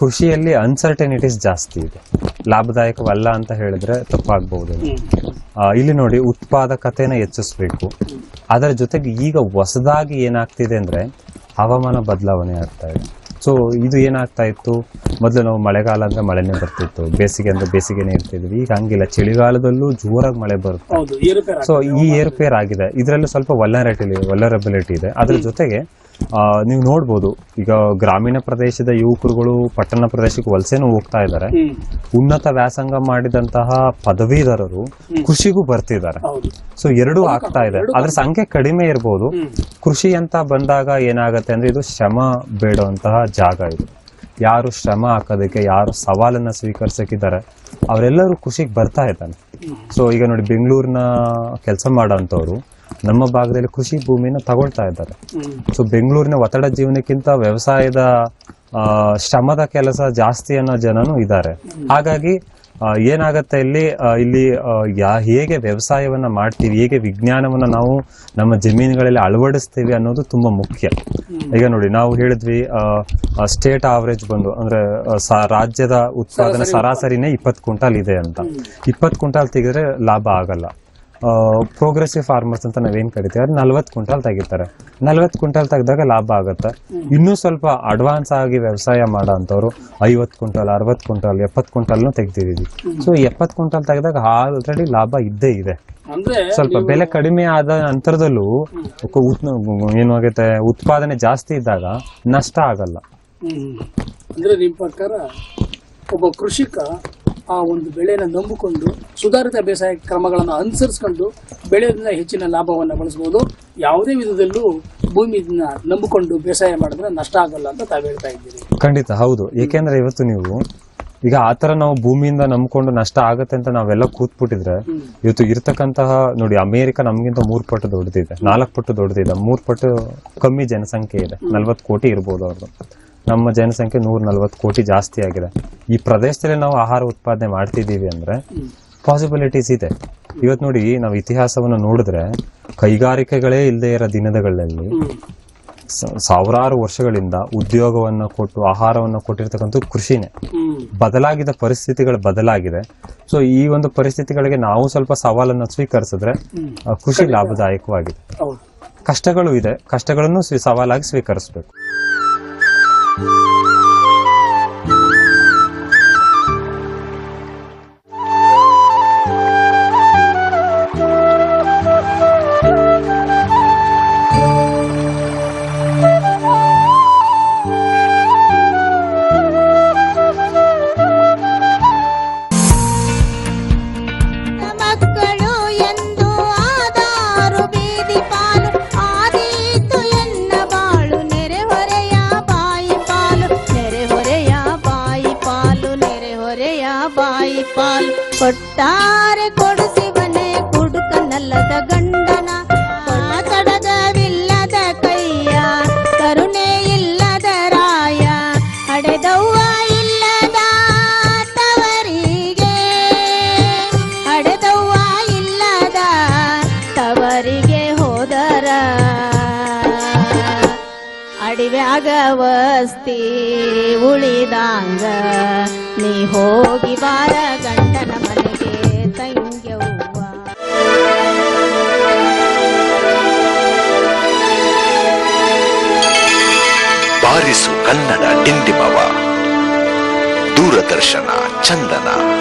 [SPEAKER 5] ಕೃಷಿಯಲ್ಲಿ ಅನ್ಸರ್ಟನಿಟೀಸ್ ಜಾಸ್ತಿ ಇದೆ. ಲಾಭದಾಯಕವಲ್ಲ ಅಂತ ಹೇಳಿದ್ರೆ ತಪ್ಪಾಗಬಹುದು ಇಲ್ಲಿ ನೋಡಿ ಉತ್ಪಾದಕತೆನ ಹೆಚ್ಚಿಸ್ಬೇಕು. ಅದರ ಜೊತೆಗೆ ಈಗ ಹೊಸದಾಗಿ ಏನಾಗ್ತಿದೆ ಅಂದರೆ ಹವಾಮಾನ ಬದಲಾವಣೆ ಆಗ್ತಾ ಇದೆ. ಸೊ ಇದು ಏನಾಗ್ತಾ ಇತ್ತು? ಮೊದಲು ನಾವು ಮಳೆಗಾಲ ಅಂದ್ರೆ ಮಳೆನೇ ಬರ್ತಿತ್ತು. ಬೇಸಿಗೆ ಅಂದ್ರೆ ಬೇಸಿಗೆನೇ ಇರ್ತಿದ್ವಿ. ಈಗ ಹಂಗಿಲ್ಲ. ಚಳಿಗಾಲದಲ್ಲೂ ಜೋರಾಗಿ ಮಳೆ ಬರುತ್ತೆ. ಸೊ ಈ ಏರ್ಪೇರ್ ಆಗಿದೆ ಇದರಲ್ಲೂ ಸ್ವಲ್ಪ ವಲ್ಲರಟಿಲಿ ವಲ್ಲರಬಿಲಿಟಿ ಇದೆ. ಅದ್ರ ಜೊತೆಗೆ ನೀವು ನೋಡ್ಬೋದು. ಈಗ ಗ್ರಾಮೀಣ ಪ್ರದೇಶದ ಯುವಕರುಗಳು ಪಟ್ಟಣ ಪ್ರದೇಶಕ್ಕೆ ವಲಸೆನೂ ಹೋಗ್ತಾ ಇದ್ದಾರೆ. ಉನ್ನತ ವ್ಯಾಸಂಗ ಮಾಡಿದಂತಹ ಪದವೀಧರರು ಕೃಷಿಗೂ ಬರ್ತಿದ್ದಾರೆ. ಸೊ ಎರಡೂ ಆಗ್ತಾ ಇದೆ. ಅದ್ರ ಸಂಖ್ಯೆ ಕಡಿಮೆ ಇರ್ಬೋದು. ಕೃಷಿ ಅಂತ ಬಂದಾಗ ಏನಾಗತ್ತೆ ಅಂದ್ರೆ ಇದು ಶ್ರಮ ಬೇಡುವಂತಹ ಜಾಗ ಇದು. ಯಾರು ಶ್ರಮ ಹಾಕೋದಕ್ಕೆ ಯಾರು ಸವಾಲನ್ನ ಸ್ವೀಕರಿಸಕ್ಕಿದ್ದಾರೆ ಅವರೆಲ್ಲರೂ ಕೃಷಿಗೆ ಬರ್ತಾ ಇದ್ದಾನೆ. ಸೊ ಈಗ ನೋಡಿ ಬೆಂಗಳೂರಿನ ಕೆಲಸ ಮಾಡೋಂಥವ್ರು ನಮ್ಮ ಭಾಗದಲ್ಲಿ ಕೃಷಿ ಭೂಮಿನ ತಗೊಳ್ತಾ ಇದ್ದಾರೆ. ಸೊ ಬೆಂಗಳೂರಿನ ಒತ್ತಡ ಜೀವನಕ್ಕಿಂತ ವ್ಯವಸಾಯದ ಶ್ರಮದ ಕೆಲಸ ಜಾಸ್ತಿ ಅನ್ನೋ ಜನನು ಇದ್ದಾರೆ. ಹಾಗಾಗಿ ಏನಾಗತ್ತೆ ಇಲ್ಲಿ ಇಲ್ಲಿ ಯಾ ಹೇಗೆ ವ್ಯವಸಾಯವನ್ನ ಮಾಡ್ತೀವಿ ಹೇಗೆ ವಿಜ್ಞಾನವನ್ನ ನಾವು ನಮ್ಮ ಜಮೀನುಗಳಲ್ಲಿ ಅಳವಡಿಸ್ತೀವಿ ಅನ್ನೋದು ತುಂಬಾ ಮುಖ್ಯ. ಈಗ ನೋಡಿ ನಾವು ಹೇಳಿದ್ವಿ ಸ್ಟೇಟ್ ಆವರೇಜ್ ಬಂದು ಅಂದ್ರೆ ರಾಜ್ಯದ ಉತ್ಪಾದನೆ. ಸರಾಸರಿನೇ ಇಪ್ಪತ್ತು ಕ್ವಿಂಟಾಲ್ ಇದೆ ಅಂತ. ಇಪ್ಪತ್ತು ಕ್ವಿಂಟಾಲ್ ತೆಗೆದ್ರೆ ಲಾಭ ಆಗಲ್ಲ. ಪ್ರೋಗ್ರೆಸಿವ್ ಫಾರ್ಮರ್ಸ್ ಅಂತ ನಾವೇನು ಕರಿತೀವಿ? ಅದು ನಲ್ವತ್ತು ಕ್ವಿಂಟಲ್ ತೆಗಿತಾರೆ. ನಲ್ವತ್ತು ಕ್ವಿಂಟಲ್ ತೆಗೆದಾಗ ಲಾಭ ಆಗುತ್ತೆ. ಇನ್ನೂ ಸ್ವಲ್ಪ ಅಡ್ವಾನ್ಸ್ ಆಗಿ ವ್ಯವಸಾಯ ಮಾಡೋ ಅಂಥವ್ರು ಐವತ್ತು ಕ್ವಿಂಟಲ್ ಅರವತ್ತು ಕ್ವಿಂಟಲ್ ಎಪ್ಪತ್ತು ಕ್ವಿಂಟಲ್ನು ತೆಗ್ದಿದೀವಿ ಸೊ ಎಪ್ಪತ್ತು ಕ್ವಿಂಟಲ್ ತೆಗೆದಾಗ ಆಲ್ರೆಡಿ ಲಾಭ ಇದ್ದೇ ಇದೆ. ಸ್ವಲ್ಪ ಬೆಲೆ ಕಡಿಮೆ ಆದ ನಂತರದಲ್ಲೂ ಉತ್- ಏನು ಆಗುತ್ತೆ? ಉತ್ಪಾದನೆ ಜಾಸ್ತಿ ಇದ್ದಾಗ ನಷ್ಟ ಆಗಲ್ಲ.
[SPEAKER 2] ಅಂದ್ರೆ ನಿಮ್ಮ ಪ್ರಕಾರ ಒಬ್ಬ ಕೃಷಿಕ ಆ ಒಂದು ಬೆಳೆನ ನಂಬಿಕೊಂಡು ಸುಧಾರಿತ ಬೇಸಾಯ ಕ್ರಮಗಳನ್ನು ಅನುಸರಿಸ್ಕೊಂಡು ಬೆಳೆಯಿಂದ ಹೆಚ್ಚಿನ ಲಾಭವನ್ನು ಬಳಸ್ಬೋದು. ಯಾವುದೇ ವಿಧದಲ್ಲೂ ಭೂಮಿನ ನಂಬಿಕೊಂಡು ಬೇಸಾಯ ಮಾಡಿದ್ರೆ ನಷ್ಟ ಆಗಲ್ಲ ಅಂತ ತಾವು ಹೇಳ್ತಾ ಇದ್ದೀರಿ.
[SPEAKER 5] ಖಂಡಿತ ಹೌದು. ಏಕೆಂದ್ರೆ ಇವತ್ತು ನೀವು ಈಗ ಆತರ ನಾವು ಭೂಮಿಯಿಂದ ನಂಬ್ಕೊಂಡು ನಷ್ಟ ಆಗುತ್ತೆ ಅಂತ ನಾವೆಲ್ಲ ಕೂತ್ಬಿಟ್ಟಿದ್ರೆ ಇವತ್ತು ಇರ್ತಕ್ಕಂತಹ ನೋಡಿ ಅಮೆರಿಕ ನಮ್ಗಿಂತ ಮೂರ್ ಪಟ್ಟು ದೊಡ್ಡದಿದೆ ನಾಲ್ಕು ಪಟ್ಟು ದೊಡ್ಡದಿದೆ ಮೂರ್ ಪಟ್ಟು ಕಮ್ಮಿ ಜನಸಂಖ್ಯೆ ಇದೆ ನಲ್ವತ್ತು ಕೋಟಿ ಇರ್ಬೋದು ಅವ್ರದ್ದು ನಮ್ಮ ಜನಸಂಖ್ಯೆ ನೂರ ನಲ್ವತ್ತು ಕೋಟಿ ಜಾಸ್ತಿ ಆಗಿದೆ. ಈ ಪ್ರದೇಶದಲ್ಲಿ ನಾವು ಆಹಾರ ಉತ್ಪಾದನೆ ಮಾಡ್ತಿದ್ದೀವಿ ಅಂದ್ರೆ ಪಾಸಿಬಿಲಿಟೀಸ್ ಇದೆ. ಇವತ್ತು ನೋಡಿ ನಾವು ಇತಿಹಾಸವನ್ನು ನೋಡಿದ್ರೆ ಕೈಗಾರಿಕೆಗಳೇ ಇಲ್ಲದೆ ಇರೋ ದಿನಗಳಲ್ಲಿ ಸಾವಿರಾರು ವರ್ಷಗಳಿಂದ ಉದ್ಯೋಗವನ್ನ ಕೊಟ್ಟು ಆಹಾರವನ್ನ ಕೊಟ್ಟಿರ್ತಕ್ಕಂಥ ಕೃಷಿನೇ ಬದಲಾಗಿದ ಪರಿಸ್ಥಿತಿಗಳು ಬದಲಾಗಿದೆ. ಸೊ ಈ ಒಂದು ಪರಿಸ್ಥಿತಿಗಳಿಗೆ ನಾವು ಸ್ವಲ್ಪ ಸವಾಲನ್ನ ಸ್ವೀಕರಿಸಿದ್ರೆ ಕೃಷಿ ಲಾಭದಾಯಕವಾಗಿದೆ. ಕಷ್ಟಗಳು ಇದೆ. ಕಷ್ಟಗಳನ್ನು ಸ್ವೀ- ಸವಾಲಾಗಿ ಸ್ವೀಕರಿಸಬೇಕು.
[SPEAKER 6] ಮಕ್ಕಳು ಕೊಟ್ಟಾರೆ ಕೊಡಿಸಿವನೆ ಕುಡುಕನಲ್ಲದ ಗಂಡನ. ಕಡದವಿಲ್ಲದ ಕೈಯ, ಕರುಣೆ ಇಲ್ಲದ ರಾಯ. ಹಡೆದವ್ವ ಇಲ್ಲದ ತವರಿಗೆ. ಹಡೆದವ್ವ ಇಲ್ಲದ ತವರಿಗೆ ಹೋದರ. ಅಡಿವ್ಯಾಗ ಉಳಿದಾಂಗ, ನೀ ಹೋಗಿ ಬಾರ.
[SPEAKER 7] ಕನ್ನಡ ಡಿಂಡಿಮವ ದೂರದರ್ಶನ ಚಂದನ.